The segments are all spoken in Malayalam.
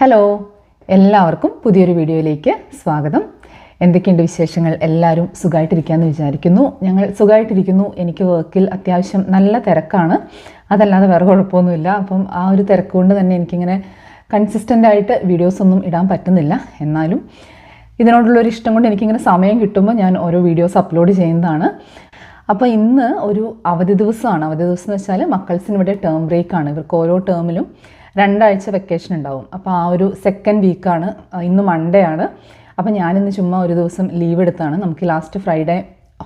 ഹലോ എല്ലാവർക്കും പുതിയൊരു വീഡിയോയിലേക്ക് സ്വാഗതം. എന്തൊക്കെയുണ്ട് വിശേഷങ്ങൾ? എല്ലാവരും സുഖമായിട്ടിരിക്കാമെന്ന് വിചാരിക്കുന്നു. ഞങ്ങൾ സുഖമായിട്ടിരിക്കുന്നു എനിക്ക് വർക്കിൽ അത്യാവശ്യം നല്ല തിരക്കാണ്. അതല്ലാതെ വേറെ കുഴപ്പമൊന്നുമില്ല. അപ്പം ആ ഒരു തിരക്ക് കൊണ്ട് തന്നെ എനിക്കിങ്ങനെ കൺസിസ്റ്റന്റ് ആയിട്ട് വീഡിയോസ് ഒന്നും ഇടാൻ പറ്റുന്നില്ല. എന്നാലും ഇതിനോടുള്ളൊരു ഇഷ്ടം കൊണ്ട് എനിക്കിങ്ങനെ സമയം കിട്ടുമ്പോൾ ഞാൻ ഓരോ വീഡിയോസ് അപ്ലോഡ് ചെയ്യുന്നതാണ്. അപ്പോൾ ഇന്ന് ഒരു അവധി ദിവസമാണ്. അവധി ദിവസം എന്ന് വെച്ചാൽ മക്കൾസിന് ഇവിടെ ടേം ബ്രേക്കാണ് ഇവർക്ക് ഓരോ ടേമിലും രണ്ടാഴ്ച വെക്കേഷൻ ഉണ്ടാവും. അപ്പോൾ ആ ഒരു സെക്കൻഡ് വീക്കാണ് ഇന്ന് മൺഡേ ആണ്. അപ്പോൾ ഞാനിന്ന് ചുമ്മാ ഒരു ദിവസം ലീവ് എടുത്താണ്. നമുക്ക് ലാസ്റ്റ് ഫ്രൈഡേ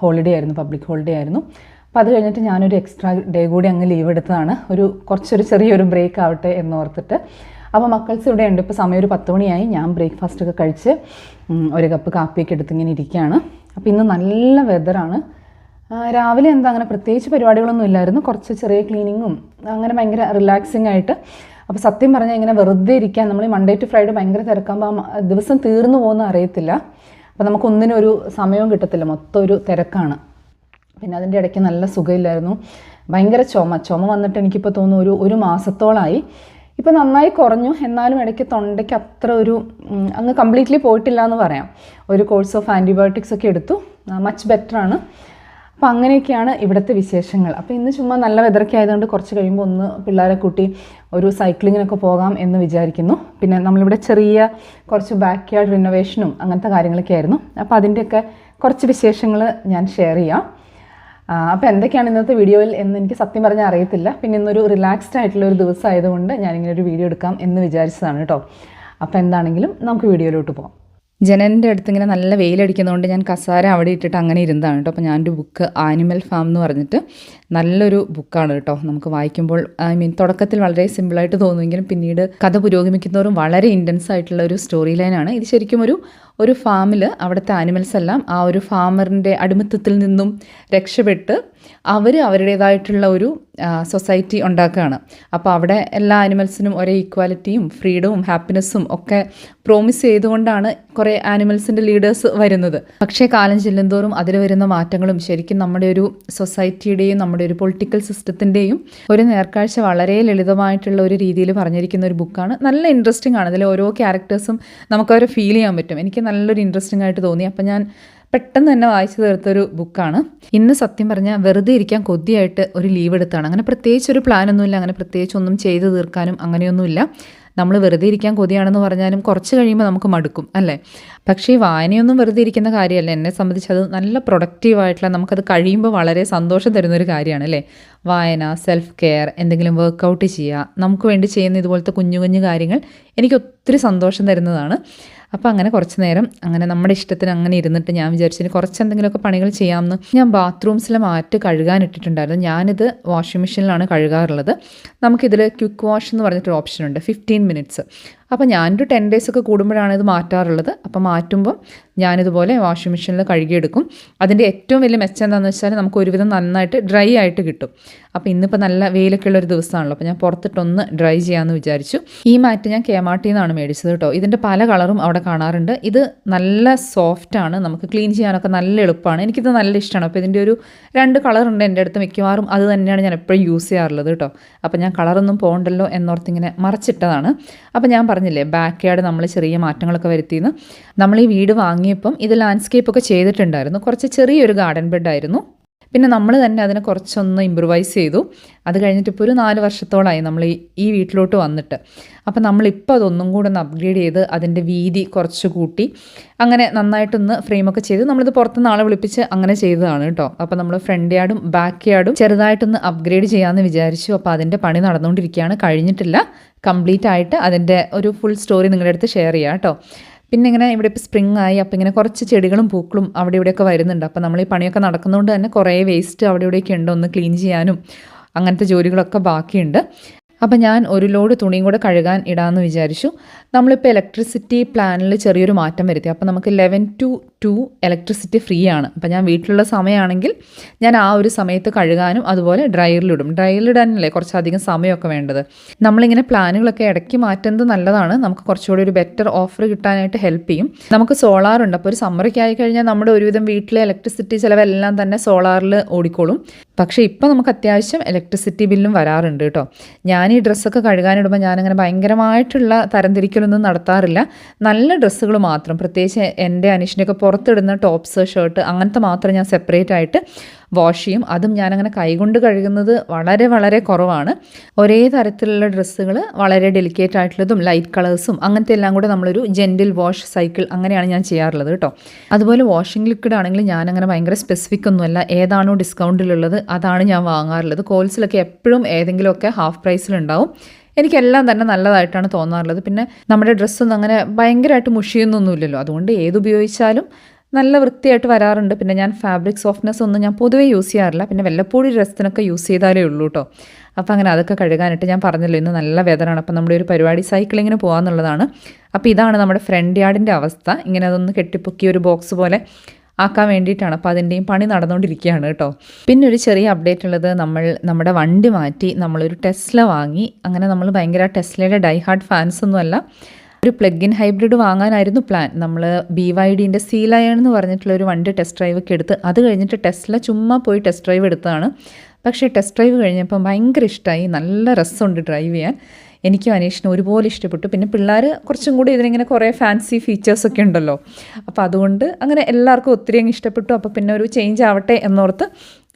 ഹോളിഡേ ആയിരുന്നു പബ്ലിക് ഹോളിഡേ ആയിരുന്നു. അപ്പോൾ അത് കഴിഞ്ഞിട്ട് ഞാനൊരു എക്സ്ട്രാ ഡേ കൂടി അങ്ങ് ലീവ് എടുത്തതാണ്. ഒരു കുറച്ചൊരു ചെറിയൊരു ബ്രേക്ക് ആവട്ടെ എന്ന് ഓർത്തിട്ട്. അപ്പോൾ മക്കൾസ് ഇവിടെ ഉണ്ട്. ഇപ്പോൾ സമയം ഒരു പത്ത് മണിയായി. ഞാൻ ബ്രേക്ക്ഫാസ്റ്റ് ഒക്കെ കഴിച്ച് ഒരു കപ്പ് കാപ്പിയൊക്കെ എടുത്ത് ഇങ്ങനെ ഇരിക്കുകയാണ്. അപ്പോൾ ഇന്ന് നല്ല വെതറാണ് രാവിലെ എന്താ അങ്ങനെ പ്രത്യേകിച്ച് പരിപാടികളൊന്നും ഇല്ലായിരുന്നു. കുറച്ച് ചെറിയ ക്ലീനിങ്ങും അങ്ങനെ ഭയങ്കര റിലാക്സിങ് ആയിട്ട് അപ്പോൾ സത്യം പറഞ്ഞാൽ ഇങ്ങനെ വെറുതെ ഇരിക്കാൻ നമ്മൾ ഈ മൺഡേ ടു ഫ്രൈഡേ ഭയങ്കര തിരക്കാകുമ്പോൾ ദിവസം തീർന്നു പോകുന്ന അറിയത്തില്ല. അപ്പോൾ നമുക്കൊന്നിനും ഒരു സമയവും കിട്ടത്തില്ല. മൊത്തം ഒരു തിരക്കാണ്. പിന്നെ അതിന്റെ ഇടയ്ക്ക് നല്ല സുഖമില്ലായിരുന്നു. ഭയങ്കര ചുമ. ചുമ വന്നിട്ട് എനിക്കിപ്പോൾ തോന്നുന്നു ഒരു ഒരു മാസത്തോളമായി ഇപ്പോൾ നന്നായി കുറഞ്ഞു. എന്നാലും ഇടയ്ക്ക് തൊണ്ടയ്ക്ക് അത്ര ഒരു അങ്ങ് കംപ്ലീറ്റ്ലി പോയിട്ടില്ല എന്ന് പറയാം. ഒരു കോഴ്സ് ഓഫ് ആന്റിബയോട്ടിക്സ് ഒക്കെ എടുത്തു. മച്ച് ബെറ്ററാണ്. അപ്പോൾ അങ്ങനെയൊക്കെയാണ് ഇവിടുത്തെ വിശേഷങ്ങൾ. അപ്പോൾ ഇന്ന് ചുമ്മാ നല്ല വെതറൊക്കെ ആയതുകൊണ്ട് കുറച്ച് കഴിയുമ്പോൾ ഒന്ന് പിള്ളേരെ കൂട്ടി ഒരു സൈക്ലിങ്ങിനൊക്കെ പോകാം എന്ന് വിചാരിക്കുന്നു. പിന്നെ നമ്മളിവിടെ ചെറിയ കുറച്ച് ബാക്ക് യാർഡ് റിനോവേഷനും അങ്ങനത്തെ കാര്യങ്ങളൊക്കെ ആയിരുന്നു. അപ്പോൾ അതിന്റെയൊക്കെ കുറച്ച് വിശേഷങ്ങൾ ഞാൻ ഷെയർ ചെയ്യാം. അപ്പോൾ എന്തൊക്കെയാണ് ഇന്നത്തെ വീഡിയോയിൽ എന്ന് എനിക്ക് സത്യം പറഞ്ഞാൽ അറിയത്തില്ല. പിന്നെ ഇന്നൊരു റിലാക്സ്ഡ് ആയിട്ടുള്ള ഒരു ദിവസമായതുകൊണ്ട് ഞാനിങ്ങനെ ഒരു വീഡിയോ എടുക്കാം എന്ന് വിചാരിച്ചതാണ് കേട്ടോ. അപ്പോൾ എന്താണെങ്കിലും നമുക്ക് വീഡിയോയിലോട്ട് പോകാം ജനന്റെ അടുത്ത് ഇങ്ങനെ നല്ല വെയിലടിക്കുന്നതുകൊണ്ട് ഞാൻ കസാര അവിടെ ഇട്ടിട്ട് അങ്ങനെ ഇരുന്നതാണ് കേട്ടോ. അപ്പോൾ ഞാനൊരു ബുക്ക് ആനിമൽ ഫാം എന്ന് പറഞ്ഞിട്ട് നല്ലൊരു ബുക്കാണ് കേട്ടോ. നമുക്ക് വായിക്കുമ്പോൾ ഐ മീൻ തുടക്കത്തിൽ വളരെ സിമ്പിളായിട്ട് തോന്നുമെങ്കിലും പിന്നീട് കഥ പുരോഗമിക്കുന്നവരും വളരെ ഇന്റൻസ് ആയിട്ടുള്ള ഒരു സ്റ്റോറി ലൈനാണ് ഇത് ശരിക്കും ഒരു ഒരു ഫാമിൽ അവിടുത്തെ ആനിമൽസ് എല്ലാം ആ ഒരു ഫാമറിന്റെ അടിമത്തത്തിൽ നിന്നും രക്ഷപ്പെട്ട് അവർ അവരുടേതായിട്ടുള്ള ഒരു സൊസൈറ്റി ഉണ്ടാക്കുകയാണ്. അപ്പോൾ അവിടെ എല്ലാ ആനിമൽസിനും ഒരേ ഈക്വാലിറ്റിയും ഫ്രീഡവും ഹാപ്പിനെസ്സും ഒക്കെ പ്രോമിസ് ചെയ്തുകൊണ്ടാണ് കുറേ ആനിമൽസിന്റെ ലീഡേഴ്സ് വരുന്നത്. പക്ഷേ കാലം ചെല്ലുന്തോറും അതിൽ വരുന്ന മാറ്റങ്ങളും ശരിക്കും നമ്മുടെ ഒരു സൊസൈറ്റിയുടെയും നമ്മുടെ ഒരു പൊളിറ്റിക്കൽ സിസ്റ്റത്തിന്റെയും ഒരു നേർക്കാഴ്ച വളരെ ലളിതമായിട്ടുള്ള ഒരു രീതിയിൽ പറഞ്ഞിരിക്കുന്ന ഒരു ബുക്കാണ് നല്ല ഇൻട്രസ്റ്റിംഗ് ആണ്. അതിലെ ഓരോ ക്യാരക്ടേഴ്സും നമുക്കവരെ ഫീൽ ചെയ്യാൻ പറ്റും. എനിക്ക് നല്ലൊരു ഇൻട്രസ്റ്റിംഗ് ആയിട്ട് തോന്നി. അപ്പം ഞാൻ പെട്ടെന്ന് തന്നെ വായിച്ചു തീർത്തൊരു ബുക്കാണ് ഇന്ന് സത്യം പറഞ്ഞാൽ വെറുതെ ഇരിക്കാൻ കൊതിയായിട്ട് ഒരു ലീവ് എടുത്താണ്. അങ്ങനെ പ്രത്യേകിച്ച് ഒരു പ്ലാനൊന്നുമില്ല അങ്ങനെ പ്രത്യേകിച്ച് ഒന്നും ചെയ്തു തീർക്കാനും അങ്ങനെയൊന്നുമില്ല. നമ്മൾ വെറുതെ ഇരിക്കാൻ കൊതിയാണെന്ന് പറഞ്ഞാലും കുറച്ച് കഴിയുമ്പോൾ നമുക്ക് മടുക്കും അല്ലേ? പക്ഷേ ഈ വായനയൊന്നും വെറുതെ ഇരിക്കുന്ന കാര്യമല്ല. എന്നെ സംബന്ധിച്ച് അത് നല്ല പ്രൊഡക്റ്റീവായിട്ടുള്ള നമുക്കത് കഴിയുമ്പോൾ വളരെ സന്തോഷം തരുന്നൊരു കാര്യമാണ് അല്ലേ? വായന സെൽഫ് കെയർ എന്തെങ്കിലും വർക്കൗട്ട് ചെയ്യുക നമുക്ക് വേണ്ടി ചെയ്യുന്ന ഇതുപോലത്തെ കുഞ്ഞു കുഞ്ഞു കാര്യങ്ങൾ എനിക്ക് ഒത്തിരി സന്തോഷം തരുന്നതാണ്. അപ്പോൾ അങ്ങനെ കുറച്ച് നേരം അങ്ങനെ നമ്മുടെ ഇഷ്ടത്തിന് അങ്ങനെ ഇരുന്നിട്ട് ഞാൻ വിചാരിച്ചു കുറച്ച് എന്തെങ്കിലുമൊക്കെ പണികൾ ചെയ്യാമെന്ന് ഞാൻ ബാത്റൂംസിലെ മാറ്റ് കഴുകാൻ ഇട്ടിട്ടുണ്ടായിരുന്നു. ഞാനിത് വാഷിംഗ് മെഷീനിലാണ് കഴുകാറുള്ളത്. നമുക്കിതിൽ ക്വിക്ക് വാഷ് എന്ന് പറഞ്ഞിട്ടൊരു ഓപ്ഷൻ ഉണ്ട്. ഫിഫ്റ്റീൻ മിനിറ്റ്സ് അപ്പോൾ ഞാനൊരു ടെൻ ഡേയ്സ് ഒക്കെ കൂടുമ്പോഴാണ് ഇത് മാറ്റാറുള്ളത്. അപ്പോൾ മാറ്റുമ്പം ഞാനിതുപോലെ വാഷിംഗ് മെഷീനിൽ കഴുകിയെടുക്കും. അതിന്റെ ഏറ്റവും വലിയ മെച്ചം എന്താണെന്ന് വെച്ചാൽ നമുക്ക് ഒരുവിധം നന്നായിട്ട് ഡ്രൈ ആയിട്ട് കിട്ടും. അപ്പോൾ ഇന്നിപ്പോൾ നല്ല വെയിലൊക്കെ ഉള്ള ഒരു ദിവസമാണല്ലോ. അപ്പോൾ ഞാൻ പുറത്തിട്ടൊന്ന് ഡ്രൈ ചെയ്യാമെന്ന് വിചാരിച്ചു. ഈ മാറ്റ് ഞാൻ കേമാട്ടിയിൽ നിന്നാണ് മേടിച്ചത് കേട്ടോ. ഇതിന്റെ പല കളറും അവിടെ കാണാറുണ്ട്. ഇത് നല്ല സോഫ്റ്റാണ് നമുക്ക് ക്ലീൻ ചെയ്യാനൊക്കെ നല്ല എളുപ്പമാണ്. എനിക്കിത് നല്ല ഇഷ്ടമാണ് അപ്പോൾ ഇതിന്റെ ഒരു രണ്ട് കളറുണ്ട് എന്റെ അടുത്ത് മിക്കവാറും. അത് തന്നെയാണ് ഞാൻ എപ്പോഴും യൂസ് ചെയ്യാറുള്ളത് കേട്ടോ. അപ്പോൾ ഞാൻ കളറൊന്നും പോകണ്ടല്ലോ എന്നോർത്തിങ്ങനെ മറച്ചിട്ടതാണ്. അപ്പോൾ ഞാൻ പറഞ്ഞില്ലേ ബാക്ക് യാർഡ് നമ്മൾ ചെറിയ മാറ്റങ്ങളൊക്കെ വരുത്തിയെന്ന്. നമ്മൾ ഈ വീട് വാങ്ങിയപ്പം ഇത് ലാൻഡ്സ്കേപ്പ് ഒക്കെ ചെയ്തിട്ടുണ്ടായിരുന്നു. കുറച്ച് ചെറിയൊരു ഗാർഡൻ ബെഡായിരുന്നു പിന്നെ നമ്മൾ തന്നെ അതിനെ കുറച്ചൊന്ന് ഇമ്പ്രൂവൈസ് ചെയ്തു. അത് കഴിഞ്ഞിട്ട് ഇപ്പോൾ ഒരു നാല് വർഷത്തോളമായി നമ്മൾ ഈ വീട്ടിലോട്ട് വന്നിട്ട്. അപ്പോൾ നമ്മളിപ്പോൾ അതൊന്നും കൂടെ ഒന്ന് അപ്ഗ്രേഡ് ചെയ്ത് അതിന്റെ വീതി കുറച്ച് കൂട്ടി അങ്ങനെ നന്നായിട്ടൊന്ന് ഫ്രെയിമൊക്കെ ചെയ്ത് നമ്മളിത് പുറത്തുനിന്ന് ആളെ വിളിപ്പിച്ച് അങ്ങനെ ചെയ്തതാണ് കേട്ടോ. അപ്പോൾ നമ്മൾ ഫ്രണ്ട് യാർഡും ബാക്ക് യാർഡും ചെറുതായിട്ടൊന്ന് അപ്ഗ്രേഡ് ചെയ്യാമെന്ന് വിചാരിച്ചു. അപ്പോൾ അതിന്റെ പണി നടന്നുകൊണ്ടിരിക്കുകയാണ്. കഴിഞ്ഞിട്ടില്ല. കംപ്ലീറ്റ് ആയിട്ട് അതിന്റെ ഒരു ഫുൾ സ്റ്റോറി നിങ്ങളുടെ അടുത്ത് ഷെയർ ചെയ്യാം കേട്ടോ. പിന്നെ ഇങ്ങനെ ഇവിടെ ഇപ്പോൾ സ്പ്രിംഗ് ആയി അപ്പോൾ ഇങ്ങനെ കുറച്ച് ചെടികളും പൂക്കളും അവിടെ ഇവിടെയൊക്കെ വരുന്നുണ്ട്. അപ്പോൾ നമ്മൾ ഈ പണിയൊക്കെ നടക്കുന്നതുകൊണ്ട് തന്നെ കുറേ വേസ്റ്റ് അവിടെ ഇവിടെയൊക്കെ ഉണ്ട് ഒന്ന് ക്ലീൻ ചെയ്യാനും അങ്ങനത്തെ ജോലികളൊക്കെ ബാക്കിയുണ്ട്. അപ്പോൾ ഞാൻ ഒരു ലോഡ് തുണിയും കൂടെ കഴുകാൻ ഇടാമെന്ന് വിചാരിച്ചു. നമ്മളിപ്പോൾ ഇലക്ട്രിസിറ്റി പ്ലാനിൽ ചെറിയൊരു മാറ്റം വരുത്തി. അപ്പോൾ നമുക്ക് eleven to two electricity free ആണ്. അപ്പം ഞാൻ വീട്ടിലുള്ള സമയമാണെങ്കിൽ ഞാൻ ആ ഒരു സമയത്ത് കഴുകാനും അതുപോലെ ഡ്രയറിലിടും ഡ്രയറിലിടാനല്ലേ കുറച്ചധികം സമയമൊക്കെ വേണ്ടത്. നമ്മളിങ്ങനെ പ്ലാനുകളൊക്കെ ഇടയ്ക്ക് മാറ്റുന്നത് നല്ലതാണ്. നമുക്ക് കുറച്ചുകൂടി ഒരു ബെറ്റർ ഓഫർ കിട്ടാനായിട്ട് ഹെൽപ്പ് ചെയ്യും. നമുക്ക് സോളാർ ഉണ്ട്. അപ്പോൾ ഒരു സമ്മറൊക്കെ ആയി കഴിഞ്ഞാൽ നമ്മുടെ ഒരുവിധം വീട്ടിലെ ഇലക്ട്രിസിറ്റി ചിലവെല്ലാം തന്നെ സോളാറിൽ ഓടിക്കോളും. പക്ഷേ ഇപ്പോൾ നമുക്ക് അത്യാവശ്യം ഇലക്ട്രിസിറ്റി ബില്ലും വരാറുണ്ട് കേട്ടോ. ഞാൻ ഈ ഡ്രസ്സൊക്കെ കഴുകാനിടുമ്പോൾ ഞാനങ്ങനെ ഭയങ്കരമായിട്ടുള്ള തരംതിരിക്കലൊന്നും നടത്താറില്ല. നല്ല ഡ്രസ്സുകൾ മാത്രം പ്രത്യേകിച്ച് എന്റെ അനീഷിന്റെയൊക്കെ പുറത്തിടുന്ന ടോപ്സ് ഷർട്ട് അങ്ങനത്തെ മാത്രം ഞാൻ സെപ്പറേറ്റ് ആയിട്ട് വാഷ് ചെയ്യും. അതും ഞാനങ്ങനെ കൈകൊണ്ട് കഴുകുന്നത് വളരെ വളരെ കുറവാണ്. ഒരേ തരത്തിലുള്ള ഡ്രസ്സുകൾ വളരെ ഡെലിക്കേറ്റ് ആയിട്ടുള്ളതും ലൈറ്റ് കളേഴ്സും അങ്ങനത്തെ എല്ലാം കൂടെ നമ്മളൊരു ജെന്റിൽ വാഷ് സൈക്കിൾ അങ്ങനെയാണ് ഞാൻ ചെയ്യാറുള്ളത് കേട്ടോ. അതുപോലെ വാഷിംഗ് ലിക്വിഡ് ആണെങ്കിൽ ഞാനങ്ങനെ ഭയങ്കര സ്പെസിഫിക് ഒന്നുമല്ല. ഏതാണോ ഡിസ്കൗണ്ടിലുള്ളത് അതാണ് ഞാൻ വാങ്ങാറുള്ളത്. കോൾസിലൊക്കെ എപ്പോഴും ഏതെങ്കിലുമൊക്കെ ഹാഫ് പ്രൈസിലുണ്ടാവും. എനിക്കെല്ലാം തന്നെ നല്ലതായിട്ടാണ് തോന്നാറുള്ളത്. പിന്നെ നമ്മുടെ ഡ്രസ്സൊന്നും അങ്ങനെ ഭയങ്കരമായിട്ട് മുഷിയൊന്നുമില്ലല്ലോ അതുകൊണ്ട് ഏതുപയോഗിച്ചാലും നല്ല വൃത്തിയായിട്ട് വരാറുണ്ട്. പിന്നെ ഞാൻ ഫാബ്രിക് സോഫ്റ്റ്നെസ് ഒന്നും ഞാൻ പൊതുവേ യൂസ് ചെയ്യാറില്ല. പിന്നെ വല്ലപ്പോഴും ഡ്രസ്സിനൊക്കെ യൂസ് ചെയ്താലേ ഉള്ളൂ കേട്ടോ. അപ്പോൾ അങ്ങനെ അതൊക്കെ കഴുകാനായിട്ട് ഞാൻ പറഞ്ഞല്ലോ ഇന്ന് നല്ല വെതറാണ് അപ്പോൾ നമ്മുടെ ഒരു പരിപാടി സൈക്ലിങ്ങിന് പോകാമെന്നുള്ളതാണ് അപ്പോൾ ഇതാണ് നമ്മുടെ ഫ്രണ്ട് യാർഡിന്റെ അവസ്ഥ. ഇങ്ങനെ അതൊന്ന് കെട്ടിപ്പൊക്കി ഒരു ബോക്സ് പോലെ ആക്കാൻ വേണ്ടിയിട്ടാണ്. അപ്പോൾ അതിന്റെയും പണി നടന്നുകൊണ്ടിരിക്കുകയാണ് കേട്ടോ. പിന്നെ ഒരു ചെറിയ അപ്ഡേറ്റ് ഉള്ളത് നമ്മൾ നമ്മുടെ വണ്ടി മാറ്റി നമ്മളൊരു ടെസ്ല വാങ്ങി. അങ്ങനെ നമ്മൾ ഭയങ്കര ടെസ്ലയുടെ ഡൈ ഹാർട്ട് ഫാൻസ് ഒന്നുമല്ല. ഒരു പ്ലഗ് ഇൻ ഹൈബ്രിഡ് വാങ്ങാനായിരുന്നു പ്ലാൻ നമ്മൾ ബി വൈ ഡിന്റെ സീലയൺ എന്ന് പറഞ്ഞിട്ടുള്ള ഒരു വണ്ടി ടെസ്റ്റ് ഡ്രൈവ് ഒക്കെ എടുത്ത് അത് കഴിഞ്ഞിട്ട് ടെസ്ല ചുമ്മാ പോയി ടെസ്റ്റ് ഡ്രൈവ് എടുത്തതാണ്. പക്ഷേ ടെസ്റ്റ് ഡ്രൈവ് കഴിഞ്ഞപ്പം ഭയങ്കര ഇഷ്ടമായി നല്ല രസമുണ്ട് ഡ്രൈവ് ചെയ്യാൻ. എനിക്കും അനീഷിനും ഒരുപോലെ ഇഷ്ടപ്പെട്ടു. പിന്നെ പിള്ളേർ കുറച്ചും കൂടി ഇതിനിങ്ങനെ കുറേ ഫാൻസി ഫീച്ചേഴ്സൊക്കെ ഉണ്ടല്ലോ. അപ്പോൾ അതുകൊണ്ട് അങ്ങനെ എല്ലാവർക്കും ഒത്തിരി അങ്ങ് ഇഷ്ടപ്പെട്ടു. അപ്പോൾ പിന്നെ ഒരു ചേഞ്ച് ആവട്ടെ എന്നോർത്ത്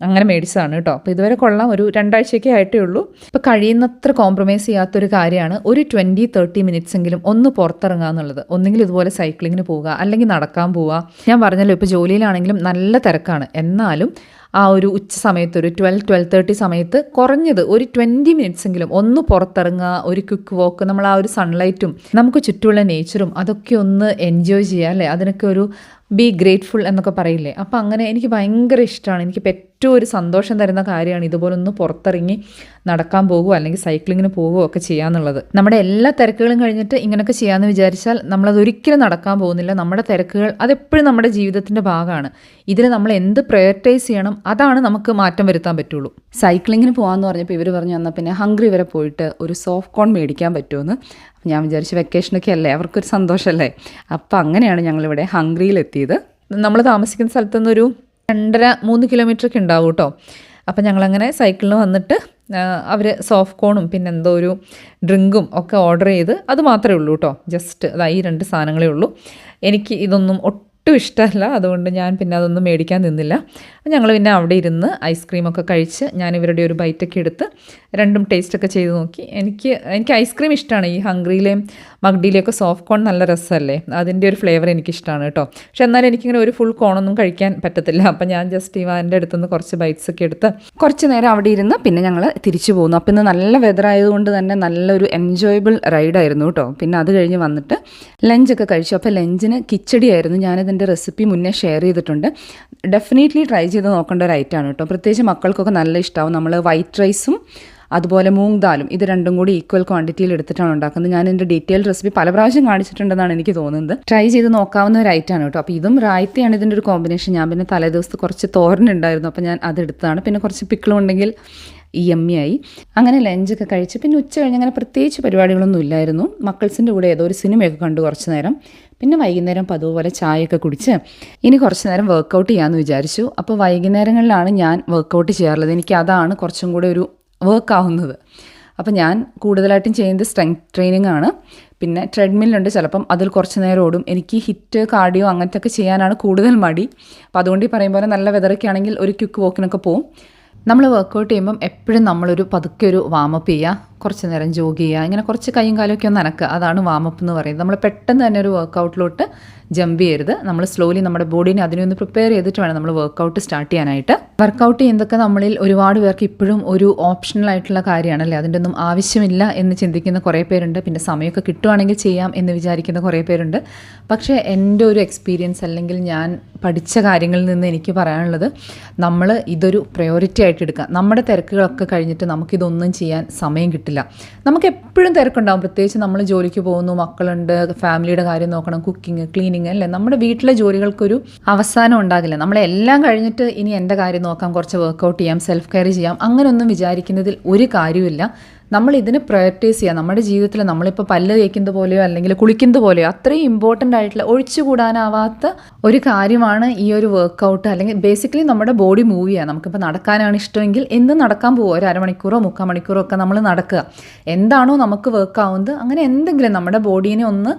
അങ്ങനെ മേടിച്ചതാണ് കേട്ടോ. അപ്പോൾ ഇതുവരെ കൊള്ളാം. ഒരു രണ്ടാഴ്ചയൊക്കെ ആയിട്ടേ ഉള്ളൂ. ഇപ്പോൾ കഴിയുന്നത്ര കോംപ്രമൈസ് ചെയ്യാത്തൊരു കാര്യമാണ് ഒരു ട്വന്റി തേർട്ടി മിനിറ്റ്സ് എങ്കിലും ഒന്ന് പുറത്തിറങ്ങുക എന്നുള്ളത്. ഒന്നെങ്കിൽ ഇതുപോലെ സൈക്ലിങ്ങിന് പോവുക അല്ലെങ്കിൽ നടക്കാൻ പോവുക. ഞാൻ പറഞ്ഞല്ലോ ഇപ്പോൾ ജോലിയിലാണെങ്കിലും നല്ല തിരക്കാണ്. എന്നാലും ആ ഒരു ഉച്ച സമയത്ത് ഒരു ട്വൽവ് ട്വൽവ് തേർട്ടി സമയത്ത് കുറഞ്ഞത് ഒരു ട്വന്റി മിനിറ്റ്സ് എങ്കിലും ഒന്ന് പുറത്തിറങ്ങുക ഒരു ക്വിക്ക് വോക്ക് നമ്മൾ ആ ഒരു സൺലൈറ്റും നമുക്ക് ചുറ്റുമുള്ള നേച്ചറും അതൊക്കെ ഒന്ന് എൻജോയ് ചെയ്യുക അല്ലേ? അതിനൊക്കെ ഒരു ബി ഗ്രേറ്റ്ഫുൾ എന്നൊക്കെ പറയില്ലേ? അപ്പോൾ അങ്ങനെ എനിക്ക് ഭയങ്കര ഇഷ്ടമാണ് എനിക്ക് ഏറ്റവും ഒരു സന്തോഷം തരുന്ന കാര്യമാണ് ഇതുപോലെ ഒന്ന് പുറത്തിറങ്ങി നടക്കാൻ പോകുമോ അല്ലെങ്കിൽ സൈക്ലിങ്ങിന് പോകുമോ ഒക്കെ ചെയ്യാന്നുള്ളത് നമ്മുടെ എല്ലാ തിരക്കുകളും കഴിഞ്ഞിട്ട് ഇങ്ങനെയൊക്കെ ചെയ്യാമെന്ന് വിചാരിച്ചാൽ നമ്മളത് ഒരിക്കലും നടക്കാൻ പോകുന്നില്ല. നമ്മുടെ തിരക്കുകൾ അതെപ്പോഴും നമ്മുടെ ജീവിതത്തിന്റെ ഭാഗമാണ്. ഇതിൽ നമ്മൾ എന്ത് പ്രയോറിറ്റൈസ് ചെയ്യണം അതാണ് നമുക്ക് മാറ്റം വരുത്താൻ പറ്റുള്ളൂ. സൈക്ലിങ്ങിന് പോകാമെന്ന് പറഞ്ഞപ്പോൾ ഇവർ പറഞ്ഞു എന്നാൽ പിന്നെ ഹംഗ്രി വരെ പോയിട്ട് ഒരു സോഫ്റ്റ് കോൺ മേടിക്കാൻ പറ്റുമെന്ന് ഞാൻ വിചാരിച്ചു വെക്കേഷനൊക്കെ അല്ലേ അവർക്കൊരു സന്തോഷമല്ലേ അപ്പോൾ അങ്ങനെയാണ് ഞങ്ങളിവിടെ ഹംഗ്രിയിലെത്തിയത്. നമ്മൾ താമസിക്കുന്ന സ്ഥലത്തു നിന്നൊരു രണ്ടര മൂന്ന് കിലോമീറ്റർ ഒക്കെ ഉണ്ടാവും കേട്ടോ. അപ്പം ഞങ്ങളങ്ങനെ സൈക്കിളിന് വന്നിട്ട് അവർ സോഫ്റ്റ് കോണും പിന്നെ എന്തോ ഒരു ഡ്രിങ്കും ഒക്കെ ഓർഡർ ചെയ്ത് അത് മാത്രമേ ഉള്ളൂ കേട്ടോ. ജസ്റ്റ് അതാ ഈ രണ്ട് സാധനങ്ങളേ ഉള്ളൂ. എനിക്ക് ഇതൊന്നും ഒട്ടും ഒട്ടും ഇഷ്ടമല്ല. അതുകൊണ്ട് ഞാൻ പിന്നെ അതൊന്നും മേടിക്കാൻ നിന്നില്ല. ഞങ്ങൾ പിന്നെ അവിടെ ഇരുന്ന് ഐസ്ക്രീമൊക്കെ കഴിച്ച് ഞാൻ ഇവരുടെ ഒരു ബൈറ്റൊക്കെ എടുത്ത് രണ്ടും ടേസ്റ്റൊക്കെ ചെയ്ത് നോക്കി. എനിക്ക് എനിക്ക് ഐസ്ക്രീം ഇഷ്ടമാണ് ഈ ഹംഗ്രിയിലെയും മഗ്ഡിയിലെയൊക്കെ സോഫ്റ്റ് കോൺ നല്ല രസമല്ലേ? അതിന്റെ ഒരു ഫ്ലേവർ എനിക്കിഷ്ടമാണ് കേട്ടോ. പക്ഷെ എന്നാലും എനിക്കിങ്ങനെ ഒരു ഫുൾ കോണൊന്നും കഴിക്കാൻ പറ്റത്തില്ല. അപ്പം ഞാൻ ജസ്റ്റ് ഇവാന്റെ അടുത്തുനിന്ന് കുറച്ച് ബൈറ്റ്സ് ഒക്കെ എടുത്ത് കുറച്ച് നേരം അവിടെ ഇരുന്ന് പിന്നെ ഞങ്ങൾ തിരിച്ചു പോകുന്നു അപ്പം ഇന്ന് നല്ല വെതർ ആയതുകൊണ്ട് തന്നെ നല്ലൊരു എൻജോയബിൾ റൈഡായിരുന്നു കേട്ടോ. പിന്നെ അത് കഴിഞ്ഞ് വന്നിട്ട് ലഞ്ചൊക്കെ കഴിച്ചു. അപ്പോൾ ലഞ്ചിന് കിച്ചടി ആയിരുന്നു. ഞാനിതിന്റെ റെസിപ്പി മുന്നേ ഷെയർ ചെയ്തിട്ടുണ്ട്. ഡെഫിനറ്റ്ലി ട്രൈ ചെയ്ത് നോക്കേണ്ട ഒരു ഐറ്റമാണ് കേട്ടോ. പ്രത്യേകിച്ച് മക്കൾക്കൊക്കെ നല്ല ഇഷ്ടമാവും നമ്മൾ വൈറ്റ് റൈസും അതുപോലെ മൂങ് ദാലും ഇത് രണ്ടും കൂടി ഈക്വൽ ക്വാണ്ടിറ്റിയിൽ എടുത്തിട്ടാണ് ഉണ്ടാക്കുന്നത്. ഞാൻ എന്റെ ഡീറ്റെയിൽ റെസിപ്പി പല പ്രാവശ്യം കാണിച്ചിട്ടുണ്ടെന്നാണ് എനിക്ക് തോന്നുന്നത്. ട്രൈ ചെയ്ത് നോക്കാവുന്ന ഒരു ഐറ്റമാണ് കേട്ടോ. അപ്പോൾ ഇതും റായ്ത്തയാണ് ഇതിന്റെ ഒരു കോമ്പിനേഷൻ ഞാൻ പിന്നെ തലേദിവസത്ത് കുറച്ച് തോരനുണ്ടായിരുന്നു അപ്പോൾ ഞാൻ അത് എടുത്തതാണ്. പിന്നെ കുറച്ച് പിക്കിളും ഉണ്ടെങ്കിൽ ഈ എമ്മിയായി അങ്ങനെ ലഞ്ചൊക്കെ കഴിച്ച് പിന്നെ ഉച്ച കഴിഞ്ഞ് അങ്ങനെ പ്രത്യേകിച്ച് പരിപാടികളൊന്നും ഇല്ലായിരുന്നു. മക്കൾസിന്റെ കൂടെ ഏതോ ഒരു സിനിമയൊക്കെ കണ്ടു കുറച്ച് നേരം. പിന്നെ വൈകുന്നേരം പതുപോലെ ചായയൊക്കെ കുടിച്ച് ഇനി കുറച്ച് നേരം വർക്കൗട്ട് ചെയ്യാമെന്ന് വിചാരിച്ചു. അപ്പോൾ വൈകുന്നേരങ്ങളിലാണ് ഞാൻ വർക്കൗട്ട് ചെയ്യാറുള്ളത്. എനിക്ക് അതാണ് കുറച്ചും കൂടെ ഒരു വർക്ക് ആവുന്നത്. അപ്പോൾ ഞാൻ കൂടുതലായിട്ടും ചെയ്യുന്നത് സ്ട്രെങ്ത് ട്രെയിനിങ് ആണ്. പിന്നെ ട്രെഡ്മില്ലുണ്ട് ചിലപ്പം അതിൽ കുറച്ച് നേരം ഓടും. എനിക്ക് ഹിറ്റ് കാർഡിയോ അങ്ങനത്തെ ഒക്കെ ചെയ്യാനാണ് കൂടുതൽ മടി. അപ്പോൾ അതുകൊണ്ട് ഈ പോലെ നല്ല വെതറൊക്കെ ആണെങ്കിൽ ഒരു ക്യുക്ക് വോക്കിനൊക്കെ പോവും. നമ്മൾ വർക്കൗട്ട് ചെയ്യുമ്പം എപ്പോഴും നമ്മളൊരു പതുക്കെ ഒരു വാമപ്പ് ചെയ്യുക കുറച്ച് നേരം ജോഗ് ചെയ്യുക ഇങ്ങനെ കുറച്ച് കൈയും കാലൊക്കെ ഒന്ന് അനക്കുക അതാണ് വാമപ്പ് എന്ന് പറയുന്നത്. നമ്മൾ പെട്ടെന്ന് തന്നെ ഒരു വർക്കൗട്ടിലോട്ട് ജമ്പ് ചെയ്യരുത്. നമ്മൾ സ്ലോലി നമ്മുടെ ബോഡീനെ അതിനൊന്ന് പ്രിപ്പയർ ചെയ്തിട്ട് വേണം നമ്മൾ വർക്കൗട്ട് സ്റ്റാർട്ട് ചെയ്യാനായിട്ട്. വർക്കൗട്ട് ചെയ്യുന്നതൊക്കെ നമ്മളിൽ ഒരുപാട് പേർക്ക് ഇപ്പോഴും ഒരു ഓപ്ഷണൽ ആയിട്ടുള്ള കാര്യമാണല്ലേ? അതിന്റെ ഒന്നും ആവശ്യമില്ല എന്ന് ചിന്തിക്കുന്ന കുറേ പേരുണ്ട്. പിന്നെ സമയമൊക്കെ കിട്ടുവാണെങ്കിൽ ചെയ്യാം എന്ന് വിചാരിക്കുന്ന കുറേ പേരുണ്ട്. പക്ഷേ എന്റെ ഒരു എക്സ്പീരിയൻസ് അല്ലെങ്കിൽ ഞാൻ പഠിച്ച കാര്യങ്ങളിൽ നിന്ന് എനിക്ക് പറയാനുള്ളത് നമ്മൾ ഇതൊരു പ്രയോറിറ്റി ആയിട്ട് എടുക്കുക. നമ്മുടെ തിരക്കുകളൊക്കെ കഴിഞ്ഞിട്ട് നമുക്കിതൊന്നും ചെയ്യാൻ സമയം കിട്ടില്ല. നമുക്ക് എപ്പോഴും തിരക്കുണ്ടാവും. പ്രത്യേകിച്ച് നമ്മൾ ജോലിക്ക് പോകുന്നു മക്കളുണ്ട് ഫാമിലിയുടെ കാര്യം നോക്കണം കുക്കിംഗ് ക്ലീനിങ് അല്ലേ? നമ്മുടെ വീട്ടിലെ ജോലികൾക്കൊരു അവസാനം ഉണ്ടാകില്ല. നമ്മളെല്ലാം കഴിഞ്ഞിട്ട് ഇനി എന്റെ കാര്യം നോക്കാം കുറച്ച് വർക്കൗട്ട് ചെയ്യാം സെൽഫ് കെയർ ചെയ്യാം അങ്ങനെയൊന്നും വിചാരിക്കുന്നതിൽ ഒരു കാര്യമില്ല നമ്മൾ ഇതിനെ പ്രയോറിറ്റൈസ് ചെയ്യുക നമ്മുടെ ജീവിതത്തിൽ നമ്മളിപ്പോൾ പല്ല് തേക്കുന്നത് പോലെയോ അല്ലെങ്കിൽ കുളിക്കുന്നത് പോലെയോ അത്രയും ഇമ്പോർട്ടന്റ് ആയിട്ടുള്ള ഒഴിച്ചുകൂടാനാവാത്ത ഒരു കാര്യമാണ് ഈ ഒരു വർക്കൗട്ട് അല്ലെങ്കിൽ ബേസിക്കലി നമ്മുടെ ബോഡി മൂവ് ചെയ്യുക നമുക്കിപ്പോൾ നടക്കാനാണ് ഇഷ്ടമെങ്കിൽ എന്ത് നടക്കാൻ പോകുമോ ഒരു അരമണിക്കൂറോ മുക്കാൽ മണിക്കൂറോ ഒക്കെ നമ്മൾ നടക്കുക. എന്താണോ നമുക്ക് വർക്ക് ആവുന്നത്. അങ്ങനെ എന്തെങ്കിലും നമ്മുടെ ബോഡീനെ ഒന്ന്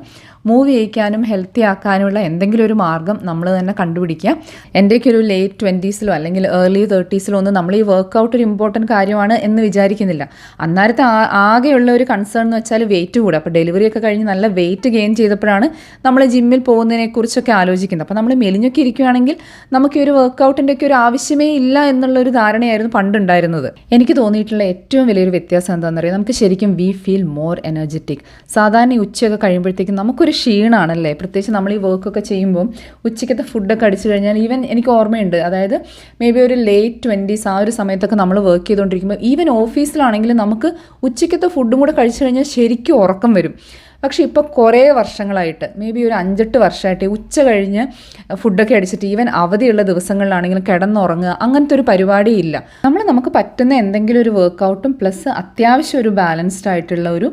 മൂവ് ചെയ്യിക്കാനും ഹെൽത്തി ആക്കാനുമുള്ള എന്തെങ്കിലും ഒരു മാർഗം നമ്മൾ തന്നെ കണ്ടുപിടിക്കുക. എന്റെയൊക്കെ ഒരു ലേറ്റ് ട്വന്റീസിലോ അല്ലെങ്കിൽ ഏർലി തേർട്ടീസിലോ ഒന്നും നമ്മൾ ഈ വർക്കൗട്ട് ഒരു ഇമ്പോർട്ടന്റ് കാര്യമാണ് എന്ന് വിചാരിക്കുന്നില്ല. അന്നേരത്തെ ആകെയുള്ള ഒരു കൺസേൺ എന്ന് വെച്ചാൽ വെയിറ്റ് കൂടുക അപ്പോൾ ഡെലിവറി ഒക്കെ കഴിഞ്ഞ് നല്ല വെയിറ്റ് ഗെയിൻ ചെയ്തപ്പോഴാണ് നമ്മൾ ജിമ്മിൽ പോകുന്നതിനെക്കുറിച്ചൊക്കെ ആലോചിക്കുന്നത്. അപ്പോൾ നമ്മൾ മെലിഞ്ഞൊക്കെ ഇരിക്കുകയാണെങ്കിൽ നമുക്ക് ഈ ഒരു വർക്കൗട്ടിന്റെ ഒക്കെ ഒരു ആവശ്യമേ ഇല്ല എന്നുള്ളൊരു ധാരണയായിരുന്നു പണ്ടുണ്ടായിരുന്നത്. എനിക്ക് തോന്നിയിട്ടുള്ള ഏറ്റവും വലിയൊരു വ്യത്യാസം എന്താണെന്ന് അറിയാം നമുക്ക് ശരിക്കും വി ഫീൽ മോർ എനർജറ്റിക് സാധാരണ ഉച്ചയൊക്കെ കഴിയുമ്പോഴത്തേക്കും നമുക്കൊരു ക്ഷീണമാണല്ലേ പ്രത്യേകിച്ച് നമ്മൾ ഈ വർക്കൊക്കെ ചെയ്യുമ്പോൾ ഉച്ചയ്ക്കത്തെ ഫുഡൊക്കെ അടിച്ചു കഴിഞ്ഞാൽ ഈവൻ എനിക്ക് ഓർമ്മയുണ്ട്. അതായത് മേ ബി ഒരു ലേറ്റ് ട്വന്റീസ് ആ ഒരു സമയത്തൊക്കെ നമ്മൾ വർക്ക് ചെയ്തുകൊണ്ടിരിക്കുമ്പോൾ ഈവൻ ഓഫീസിലാണെങ്കിൽ നമുക്ക് ഉച്ചയ്ക്കത്തെ ഫുഡും കൂടെ കഴിച്ചു കഴിഞ്ഞാൽ ശരിക്കും ഉറക്കം വരും. പക്ഷേ ഇപ്പോൾ കുറേ വർഷങ്ങളായിട്ട് മേ ബി ഒരു അഞ്ചെട്ട് വർഷമായിട്ട് ഉച്ച കഴിഞ്ഞ് ഫുഡൊക്കെ അടിച്ചിട്ട് ഈവൻ അവധിയുള്ള ദിവസങ്ങളിലാണെങ്കിലും കിടന്നുറങ്ങുക അങ്ങനത്തെ ഒരു പരിപാടിയില്ല നമ്മൾ നമുക്ക് പറ്റുന്ന എന്തെങ്കിലും ഒരു വർക്കൗട്ടും പ്ലസ് അത്യാവശ്യം ഒരു ബാലൻസ്ഡ് ആയിട്ടുള്ള ഒരു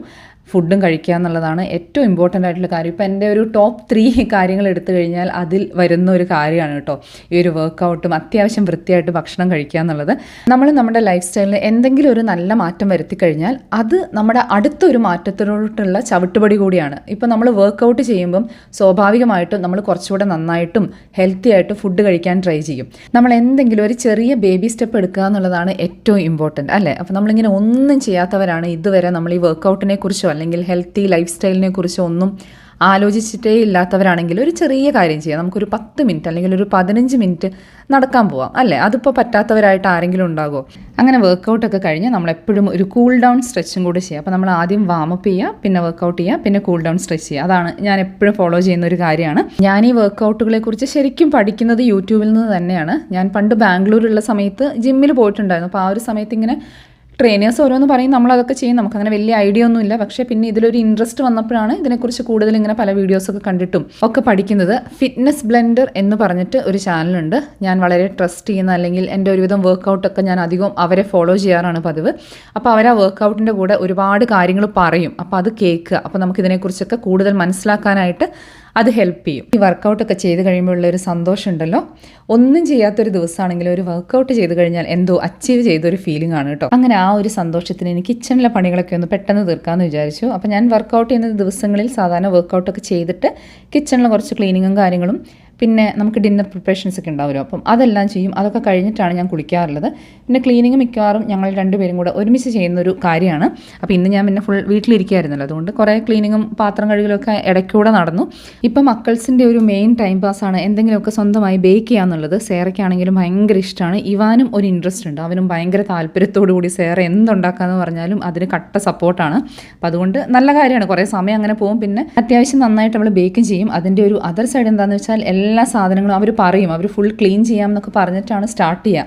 ഫുഡും കഴിക്കുക എന്നുള്ളതാണ് ഏറ്റവും ഇമ്പോർട്ടന്റ് ആയിട്ടുള്ള കാര്യം. ഇപ്പോൾ എന്റെ ഒരു ടോപ്പ് ത്രീ കാര്യങ്ങൾ എടുത്തു കഴിഞ്ഞാൽ അതിൽ വരുന്ന ഒരു കാര്യമാണ് കേട്ടോ. ഈ ഒരു വർക്കൗട്ടും അത്യാവശ്യം വൃത്തിയായിട്ട് ഭക്ഷണം കഴിക്കുക എന്നുള്ളത്. നമ്മൾ നമ്മുടെ ലൈഫ് സ്റ്റൈലിൽ എന്തെങ്കിലും ഒരു നല്ല മാറ്റം വരുത്തി കഴിഞ്ഞാൽ അത് നമ്മുടെ അടുത്തൊരു മാറ്റത്തിലോട്ടുള്ള ചവിട്ടുപടി കൂടിയാണ്. ഇപ്പോൾ നമ്മൾ വർക്കൗട്ട് ചെയ്യുമ്പം സ്വാഭാവികമായിട്ടും നമ്മൾ കുറച്ചുകൂടെ നന്നായിട്ടും ഹെൽത്തി ആയിട്ട് ഫുഡ് കഴിക്കാൻ ട്രൈ ചെയ്യും. നമ്മൾ എന്തെങ്കിലും ഒരു ചെറിയ ബേബി സ്റ്റെപ്പ് എടുക്കുക എന്നുള്ളതാണ് ഏറ്റവും ഇമ്പോർട്ടന്റ് അല്ലേ? അപ്പോൾ നമ്മളിങ്ങനെ ഒന്നും ചെയ്യാത്തവരാണ് ഇതുവരെ നമ്മൾ ഈ വർക്കൗട്ടിനെ കുറിച്ചോ അല്ലെങ്കിൽ ഹെൽത്തി ലൈഫ് സ്റ്റൈലിനെ കുറിച്ചോ ഒന്നും ആലോചിച്ചിട്ടേ ഇല്ലാത്തവരാണെങ്കിൽ ഒരു ചെറിയ കാര്യം ചെയ്യാം. നമുക്കൊരു പത്ത് മിനിറ്റ് അല്ലെങ്കിൽ ഒരു പതിനഞ്ച് മിനിറ്റ് നടക്കാൻ പോവാം. അല്ലേ? അതിപ്പോൾ പറ്റാത്തവരായിട്ട് ആരെങ്കിലും ഉണ്ടാകുമോ അങ്ങനെ വർക്കൗട്ടൊക്കെ കഴിഞ്ഞ് നമ്മൾ എപ്പോഴും ഒരു കൂൾ ഡൗൺ സ്ട്രെച്ചും കൂടി ചെയ്യുക അപ്പോൾ നമ്മൾ ആദ്യം വാമപ്പ് ചെയ്യുക പിന്നെ വർക്കൗട്ട് ചെയ്യുക പിന്നെ കൂൾ ഡൗൺ സ്ട്രെച്ച് ചെയ്യുക അതാണ് ഞാൻ എപ്പോഴും ഫോളോ ചെയ്യുന്ന ഒരു കാര്യമാണ്. ഞാൻ ഈ വർക്കൗട്ടുകളെ കുറിച്ച് ശരിക്കും പഠിക്കുന്നത് യൂട്യൂബിൽ നിന്ന് തന്നെയാണ്. ഞാൻ പണ്ട് ബാംഗ്ലൂരുള്ള സമയത്ത് ജിമ്മിൽ പോയിട്ടുണ്ടായിരുന്നു. അപ്പോൾ ആ ഒരു സമയത്ത് ഇങ്ങനെ ട്രെയിനേഴ്സ് ഓരോന്ന് പറയും നമ്മൾ അതൊക്കെ ചെയ്യും. നമുക്കങ്ങനെ വലിയ ഐഡിയ ഒന്നും ഇല്ല പക്ഷേ പിന്നെ ഇതിലൊരു ഇൻട്രസ്റ്റ് വന്നപ്പോഴാണ് ഇതിനെക്കുറിച്ച് കൂടുതൽ ഇങ്ങനെ പല വീഡിയോസ് ഒക്കെ കണ്ടിട്ടും ഒക്കെ പഠിക്കുന്നത്. ഫിറ്റ്നസ് ബ്ലെൻഡർ എന്ന് പറഞ്ഞിട്ട് ഒരു ചാനലുണ്ട് ഞാൻ വളരെ ട്രസ്റ്റ് ചെയ്യുന്ന അല്ലെങ്കിൽ എന്റെ ഒരുവിധം വർക്കൗട്ടൊക്കെ ഞാൻ അധികം അവരെ ഫോളോ ചെയ്യാറാണ് പതിവ്. അപ്പോൾ അവർ ആ വർക്കൗട്ടിന്റെ കൂടെ ഒരുപാട് കാര്യങ്ങൾ പറയും. അപ്പോൾ അത് കേൾക്കുക. അപ്പോൾ നമുക്ക് ഇതിനെക്കുറിച്ചൊക്കെ കൂടുതൽ മനസ്സിലാക്കാനായിട്ട് അത് ഹെൽപ്പ് ചെയ്യും. ഈ വർക്കൗട്ടൊക്കെ ചെയ്ത് കഴിയുമ്പോൾ ഉള്ള ഒരു സന്തോഷം ഉണ്ടല്ലോ ഒന്നും ചെയ്യാത്തൊരു ദിവസമാണെങ്കിൽ ഒരു വർക്കൗട്ട് ചെയ്ത് കഴിഞ്ഞാൽ എന്തോ അച്ചീവ് ചെയ്തൊരു ഫീലിംഗ് ആണ് കേട്ടോ. അങ്ങനെ ആ ഒരു സന്തോഷത്തിന് എനിക്ക് കിച്ചണിലെ പണികളൊക്കെ ഒന്ന് പെട്ടെന്ന് തീർക്കാമെന്ന് വിചാരിച്ചു. അപ്പോൾ ഞാൻ വർക്കൗട്ട് ചെയ്യുന്ന ദിവസങ്ങളിൽ സാധാരണ വർക്കൗട്ടൊക്കെ ചെയ്തിട്ട് കിച്ചണിലെ കുറച്ച് ക്ലീനിങ്ങും കാര്യങ്ങളും പിന്നെ നമുക്ക് ഡിന്നർ പ്രിപ്പറേഷൻസ് ഒക്കെ ഉണ്ടാവുമല്ലോ. അപ്പം അതെല്ലാം ചെയ്യും. അതൊക്കെ കഴിഞ്ഞിട്ടാണ് ഞാൻ കുളിക്കാറുള്ളത്. പിന്നെ ക്ലീനിങ് മിക്കവാറും ഞങ്ങൾ രണ്ടുപേരും കൂടെ ഒരുമിച്ച് ചെയ്യുന്ന ഒരു കാര്യമാണ്. അപ്പോൾ ഇന്ന് ഞാൻ പിന്നെ ഫുൾ വീട്ടിലിരിക്കുകയായിരുന്നല്ലോ. അതുകൊണ്ട് കുറേ ക്ലീനിങ്ങും പാത്രം കഴുകലൊക്കെ ഇടയ്ക്കൂടെ നടന്നു. ഇപ്പം മക്കൾസിന്റെ ഒരു മെയിൻ ടൈം പാസ്സാണ് എന്തെങ്കിലുമൊക്കെ സ്വന്തമായി ബേക്ക് ചെയ്യാന്നുള്ളത് സേറയ്ക്കാണെങ്കിലും ഭയങ്കര ഇഷ്ടമാണ്. ഇവാനും ഒരു ഇൻട്രസ്റ്റ് ഉണ്ട്. അവനും ഭയങ്കര താല്പര്യത്തോടു കൂടി സേറ എന്തുണ്ടാക്കാന്ന് പറഞ്ഞാലും അതിന് കട്ട സപ്പോർട്ടാണ് അപ്പം അതുകൊണ്ട് നല്ല കാര്യമാണ്. കുറേ സമയം അങ്ങനെ പോകും. പിന്നെ അത്യാവശ്യം നന്നായിട്ട് നമ്മൾ ബേക്കും ചെയ്യും. അതിന്റെ ഒരു അതർ സൈഡ് എന്താണെന്ന് വെച്ചാൽ എല്ലാ സാധനങ്ങളും അവർ പറയും. അവർ ഫുൾ ക്ലീൻ ചെയ്യാം എന്നൊക്കെ പറഞ്ഞിട്ടാണ് സ്റ്റാർട്ട് ചെയ്യുക.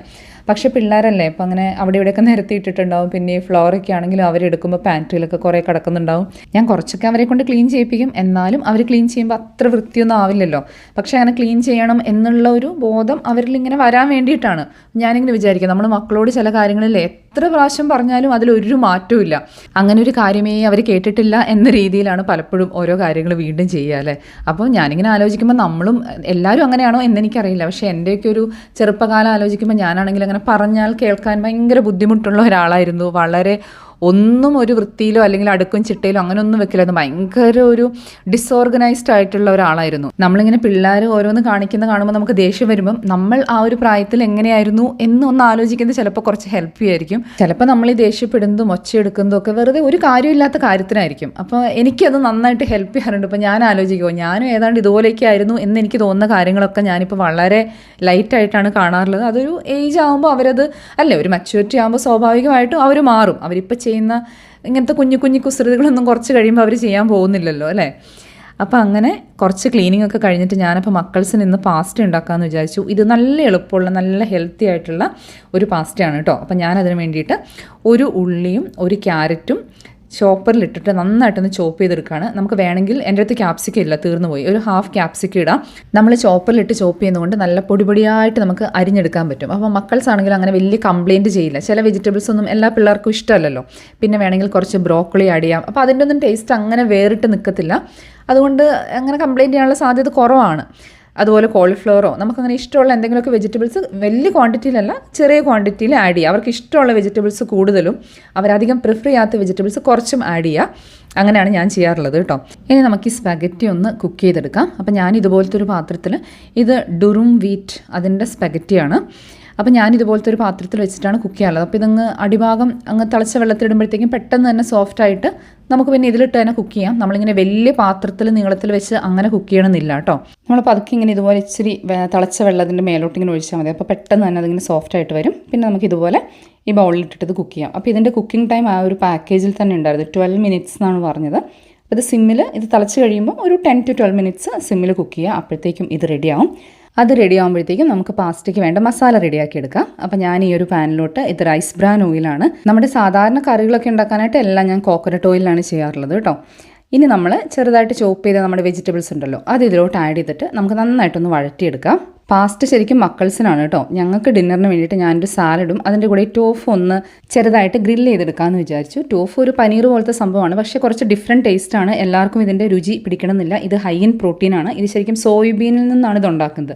പക്ഷേ പിള്ളേരല്ലേ ഇപ്പം അങ്ങനെ അവിടെ ഇവിടെയൊക്കെ നിരത്തിയിട്ടിട്ടുണ്ടാവും പിന്നെ ഈ ഫ്ലോറൊക്കെ ആണെങ്കിലും അവരെടുക്കുമ്പോൾ പാൻട്രിയിലൊക്കെ കുറേ കിടക്കുന്നുണ്ടാവും. ഞാൻ കുറച്ചൊക്കെ അവരെ കൊണ്ട് ക്ലീൻ ചെയ്യിപ്പിക്കും. എന്നാലും അവർ ക്ലീൻ ചെയ്യുമ്പോൾ അത്ര വൃത്തിയൊന്നും ആവില്ലല്ലോ. പക്ഷേ അങ്ങനെ ക്ലീൻ ചെയ്യണം എന്നുള്ള ഒരു ബോധം അവരിൽ ഇങ്ങനെ വരാൻ വേണ്ടിയിട്ടാണ്. ഞാനിങ്ങനെ വിചാരിക്കും നമ്മൾ മക്കളോട് ചില കാര്യങ്ങളിൽ എത്ര പ്രാവശ്യം പറഞ്ഞാലും അതിലൊരു മാറ്റവും ഇല്ല. അങ്ങനെ ഒരു കാര്യമേ അവർ കേട്ടിട്ടില്ല എന്ന രീതിയിലാണ് പലപ്പോഴും ഓരോ കാര്യങ്ങൾ വീണ്ടും ചെയ്യുക അല്ലേ? അപ്പോൾ ഞാനിങ്ങനെ ആലോചിക്കുമ്പോൾ നമ്മളും എല്ലാവരും അങ്ങനെയാണോ എന്നെനിക്കറിയില്ല പക്ഷേ എന്റെയൊക്കെ ഒരു ചെറുപ്പകാലം ആലോചിക്കുമ്പോൾ ഞാനാണെങ്കിൽ പറഞ്ഞാൽ കേൾക്കാൻ ഭയങ്കര ബുദ്ധിമുട്ടുള്ള ഒരാളായിരുന്നു. വളരെ ഒന്നും ഒരു വൃത്തിയിലോ അല്ലെങ്കിൽ അടുക്കും ചിട്ടയിലോ അങ്ങനെ ഒന്നും വെക്കില്ല. അത് ഭയങ്കര ഒരു ഡിസോർഗനൈസ്ഡ് ആയിട്ടുള്ള ഒരാളായിരുന്നു. നമ്മളിങ്ങനെ പിള്ളേർ ഓരോന്ന് കാണിക്കുന്ന കാണുമ്പോൾ നമുക്ക് ദേഷ്യം വരുമ്പം നമ്മൾ ആ ഒരു പ്രായത്തിൽ എങ്ങനെയായിരുന്നു എന്നൊന്ന് ആലോചിക്കുന്നത് ചിലപ്പോൾ കുറച്ച് ഹെൽപ്പ് ചെയ്യുമായിരിക്കും. ചിലപ്പോൾ നമ്മൾ ഈ ദേഷ്യപ്പെടുന്നതും ഒച്ചയെടുക്കുന്നതും ഒക്കെ വെറുതെ ഒരു കാര്യമില്ലാത്ത കാര്യത്തിനായിരിക്കും. അപ്പോൾ എനിക്കത് നന്നായിട്ട് ഹെൽപ്പ് ചെയ്യാറുണ്ട്. ഇപ്പോൾ ഞാൻ ആലോചിക്കുമോ ഞാനും ഏതാണ്ട് ഇതുപോലെയൊക്കെ ആയിരുന്നു എന്ന് എനിക്ക് തോന്നുന്ന കാര്യങ്ങളൊക്കെ ഞാനിപ്പോൾ വളരെ ലൈറ്റായിട്ടാണ് കാണാറുള്ളത്. അതൊരു ഏജ് ആകുമ്പോൾ അവരത് അല്ലേ ഒരു മെച്ചൂരിറ്റി ആകുമ്പോൾ സ്വാഭാവികമായിട്ടും അവർ മാറും. അവരിപ്പോൾ ചെയ്യുന്ന ഇങ്ങനത്തെ കുഞ്ഞു കുഞ്ഞു കുസൃതികളൊന്നും കുറച്ച് കഴിയുമ്പോൾ അവർ ചെയ്യാൻ പോകുന്നില്ലല്ലോ അല്ലേ? അപ്പോൾ അങ്ങനെ കുറച്ച് ക്ലീനിങ് ഒക്കെ കഴിഞ്ഞിട്ട് ഞാനപ്പോൾ മക്കൾസിന് ഇന്ന് പാസ്റ്റ് ഉണ്ടാക്കാമെന്ന് വിചാരിച്ചു. ഇത് നല്ല എളുപ്പമുള്ള നല്ല ഹെൽത്തി ആയിട്ടുള്ള ഒരു പാസ്റ്റയാണ് കേട്ടോ അപ്പോൾ ഞാനതിന് വേണ്ടിയിട്ട് ഒരു ഉള്ളിയും ഒരു ക്യാരറ്റും ചോപ്പറിലിട്ടിട്ട് നന്നായിട്ടൊന്ന് ചോപ്പ് ചെയ്തെടുക്കുകയാണ് നമുക്ക് വേണമെങ്കിൽ എന്റെ അടുത്ത് ക്യാപ്സിക്ക ഇല്ല തീർന്നു പോയി. ഒരു ഹാഫ് ക്യാപ്സിക്ക ഇടാം. നമ്മൾ ചോപ്പറിലിട്ട് ചോപ്പ് ചെയ്യുന്നതുകൊണ്ട് നല്ല പൊടിപൊടിയായിട്ട് നമുക്ക് അരിഞ്ഞെടുക്കാൻ പറ്റും. അപ്പോൾ മക്കൾസ് ആണെങ്കിലും അങ്ങനെ വലിയ കംപ്ലയിന്റ് ചെയ്യില്ല. ചില വെജിറ്റബിൾസ് ഒന്നും എല്ലാ പിള്ളേർക്കും ഇഷ്ടമല്ലല്ലോ. പിന്നെ വേണമെങ്കിൽ കുറച്ച് ബ്രോക്കോളി ആഡ് ചെയ്യാം. അപ്പോൾ അതിന്റെ ഒന്നും ടേസ്റ്റ് അങ്ങനെ വേറിട്ട് നിൽക്കത്തില്ല. അതുകൊണ്ട് അങ്ങനെ കംപ്ലയിന്റ് ചെയ്യാനുള്ള സാധ്യത കുറവാണ്. അതുപോലെ കോളിഫ്ലവറോ നമുക്കങ്ങനെ ഇഷ്ടമുള്ള എന്തെങ്കിലുമൊക്കെ വെജിറ്റബിൾസ് വലിയ ക്വാണ്ടിറ്റിയിലല്ല ചെറിയ ക്വാണ്ടിറ്റിയിൽ ആഡ് ചെയ്യുക അവർക്ക് ഇഷ്ടമുള്ള വെജിറ്റബിൾസ് കൂടുതലും അവരധികം പ്രിഫർ ചെയ്യാത്ത വെജിറ്റബിൾസ് കുറച്ചും ആഡ് ചെയ്യുക അങ്ങനെയാണ് ഞാൻ ചെയ്യാറുള്ളത് കേട്ടോ. ഇനി നമുക്ക് ഈ സ്പെഗറ്റി ഒന്ന് കുക്ക് ചെയ്തെടുക്കാം. അപ്പം ഞാൻ ഇതുപോലത്തെ ഒരു പാത്രത്തിൽ ഇത് ഡുറും വീറ്റ് അതിന്റെ സ്പെഗറ്റിയാണ് അപ്പോൾ ഞാൻ ഇതുപോലത്തെ ഒരു പാത്രത്തിൽ വെച്ചിട്ടാണ് കുക്ക് ചെയ്യാനുള്ളത് അപ്പോൾ ഇതങ്ങ് അടിഭാഗം അങ്ങ് തിളച്ച വെള്ളത്തിലിടുമ്പോഴത്തേക്കും പെട്ടെന്ന് തന്നെ സോഫ്റ്റ് ആയിട്ട് നമുക്ക് പിന്നെ ഇതിലിട്ട് തന്നെ കുക്ക് ചെയ്യാം. നമ്മളിങ്ങനെ വലിയ പാത്രത്തിൽ നീളത്തിൽ വെച്ച് അങ്ങനെ കുക്ക് ചെയ്യണമെന്നില്ല കേട്ടോ. നമ്മൾ പതുക്കെ ഇങ്ങനെ ഇതുപോലെ ഇച്ചിരി തിളച്ച വെള്ളത്തിന്റെ മേലോട്ട് ഇങ്ങനെ ഒഴിച്ചാൽ മതി. അപ്പോൾ പെട്ടെന്ന് തന്നെ അതിങ്ങനെ സോഫ്റ്റ് ആയിട്ട് വരും. പിന്നെ നമുക്ക് ഇതുപോലെ ഈ ബൗളിലിട്ടിട്ട് കുക്ക് ചെയ്യാം. അപ്പോൾ ഇതിന്റെ കുക്കിംഗ് ടൈം ആ ഒരു പാക്കേജിൽ തന്നെ ഉണ്ടായിരുന്നു. ട്വൽവ് മിനിറ്റ്സ് എന്നാണ് പറഞ്ഞത്. അപ്പോൾ ഇത് സിമ്മിൽ ഇത് തിളച്ച് കഴിയുമ്പോൾ ഒരു ടെൻ ടു ട്വൽവ് മിനിറ്റ്സ് സിമ്മിൽ കുക്ക് ചെയ്യുക. അപ്പോഴത്തേക്കും ഇത് റെഡിയാവും അത് റെഡി ആകുമ്പോഴത്തേക്കും നമുക്ക് പാസ്റ്റയ്ക്ക് വേണ്ട മസാല റെഡിയാക്കി എടുക്കാം. അപ്പോൾ ഞാൻ ഈ ഒരു പാനിലോട്ട് ഇത് റൈസ് ബ്രാൻ ഓയിലാണ് നമ്മുടെ സാധാരണ കറികളൊക്കെ ഉണ്ടാക്കാനായിട്ട് എല്ലാം ഞാൻ കോക്കനട്ട് ഓയിലാണ് ചെയ്യാറുള്ളത് കേട്ടോ. ഇനി നമ്മൾ ചെറുതായിട്ട് ചോപ്പ് ചെയ്ത നമ്മുടെ വെജിറ്റബിൾസ് ഉണ്ടല്ലോ അത് ഇതിലോട്ട് ആഡ് ചെയ്തിട്ട് നമുക്ക് നന്നായിട്ടൊന്ന് വഴറ്റിയെടുക്കാം. പാസ്റ്റ് ശരിക്കും മക്കൾസിനാണ് കേട്ടോ. ഞങ്ങൾക്ക് ഡിന്നറിന് വേണ്ടിയിട്ട് ഞാനൊരു സാലഡും അതിന്റെ കൂടെ ടോഫ് ഒന്ന് ചെറുതായിട്ട് ഗ്രിൽ ചെയ്തെടുക്കാമെന്ന് വിചാരിച്ചു. ടോഫ് ഒരു പനീർ പോലത്തെ സംഭവമാണ്. പക്ഷേ കുറച്ച് ഡിഫറെന്റ് ആണ്. എല്ലാവർക്കും ഇതിന്റെ രുചി പിടിക്കണമെന്നില്ല. ഇത് ഹൈ ഇൻ പ്രോട്ടീനാണ് ഇത് ശരിക്കും സോയാബീനിൽ നിന്നാണ് ഇത് ഉണ്ടാക്കുന്നത്.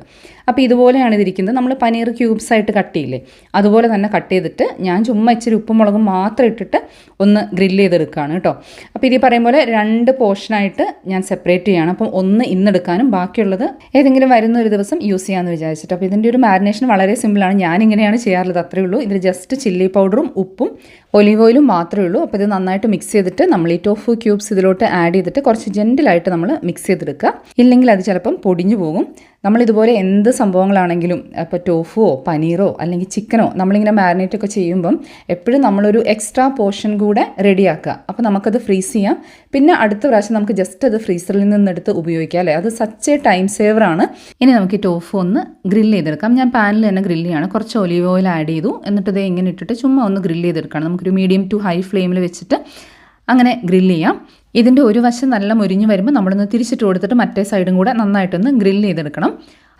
അപ്പോൾ ഇതുപോലെയാണ് ഇതിരിക്കുന്നത്. നമ്മൾ പനീർ ക്യൂബ്സ് ആയിട്ട് കട്ട് ചെയ്യില്ലേ? അതുപോലെ തന്നെ കട്ട് ചെയ്തിട്ട് ഞാൻ ചുമ്മാ ഇച്ചിരി ഉപ്പും മുളകും മാത്രം ഇട്ടിട്ട് ഒന്ന് ഗ്രില്ല് ചെയ്തെടുക്കുകയാണ് കേട്ടോ. അപ്പോൾ ഇതി പറയും പോലെ രണ്ട് പോർഷനായിട്ട് ഞാൻ സെപ്പറേറ്റ് ചെയ്യണം അപ്പം ഒന്ന് ഇന്നെടുക്കാനും ബാക്കിയുള്ളത് ഏതെങ്കിലും വരുന്ന ഒരു ദിവസം യൂസ് ചെയ്യാമെന്ന് വിചാരിച്ചിട്ട്. അപ്പോൾ ഇതിന്റെ ഒരു മാരിനേഷൻ വളരെ സിമ്പിളാണ് ഞാൻ ഇങ്ങനെയാണ് ചെയ്യാറുള്ളത്. അത്രയേ ഉള്ളൂ. ഇതിൽ ജസ്റ്റ് ചില്ലി പൗഡറും ഉപ്പും ഒലീവ് ഓയിലും മാത്രമേ ഉള്ളൂ. അപ്പോൾ ഇത് നന്നായിട്ട് മിക്സ് ചെയ്തിട്ട് നമ്മൾ ഈ ടോഫു ക്യൂബ്സ് ഇതിലോട്ട് ആഡ് ചെയ്തിട്ട് കുറച്ച് ജെന്റിലായിട്ട് നമ്മൾ മിക്സ് ചെയ്തെടുക്കുക. ഇല്ലെങ്കിൽ അത് ചിലപ്പം പൊടിഞ്ഞു പോകും. നമ്മൾ ഇതുപോലെ എന്ത് സംഭവങ്ങളാണെങ്കിലും ഇപ്പോൾ ടോഫുവോ പനീറോ അല്ലെങ്കിൽ ചിക്കനോ നമ്മളിങ്ങനെ മാരിനേറ്റ് ഒക്കെ ചെയ്യുമ്പം എപ്പോഴും നമ്മളൊരു എക്സ്ട്രാ പോർഷൻ കൂടെ റെഡിയാക്കുക അപ്പോൾ നമുക്കത് ഫ്രീസ് ചെയ്യാം. പിന്നെ അടുത്ത പ്രാവശ്യം നമുക്ക് ജസ്റ്റ് അത് ഫ്രീസറിൽ നിന്നെടുത്ത് ഉപയോഗിക്കാം അല്ലേ? അത് സച്ച് എ ടൈം സേവറാണ് ഇനി നമുക്ക് ഈ ടോഫു ഒന്ന് ഗ്രില്ല് ചെയ്തെടുക്കാം. ഞാൻ പാനിൽ തന്നെ ഗ്രില്ല് ചെയ്യാണ്. കുറച്ച് ഒലീവ് ഓയിൽ ആഡ് ചെയ്തു. എന്നിട്ട് ഇത് ഇങ്ങനെ ഇട്ടിട്ട് ചുമ്മാ ഒന്ന് ഗ്രില്ല് ചെയ്തെടുക്കണം. നമുക്കൊരു മീഡിയം ടു ഹൈ ഫ്ലെയിമിൽ വെച്ചിട്ട് അങ്ങനെ ഗ്രില്ല് ചെയ്യാം. ഇതിന്റെ ഒരു വശം നല്ല മുരിഞ്ഞ് വരുമ്പോൾ നമ്മളൊന്ന് തിരിച്ചിട്ട് കൊടുത്തിട്ട് മറ്റേ സൈഡും കൂടെ നന്നായിട്ടൊന്ന് ഗ്രില്ല് ചെയ്തെടുക്കണം.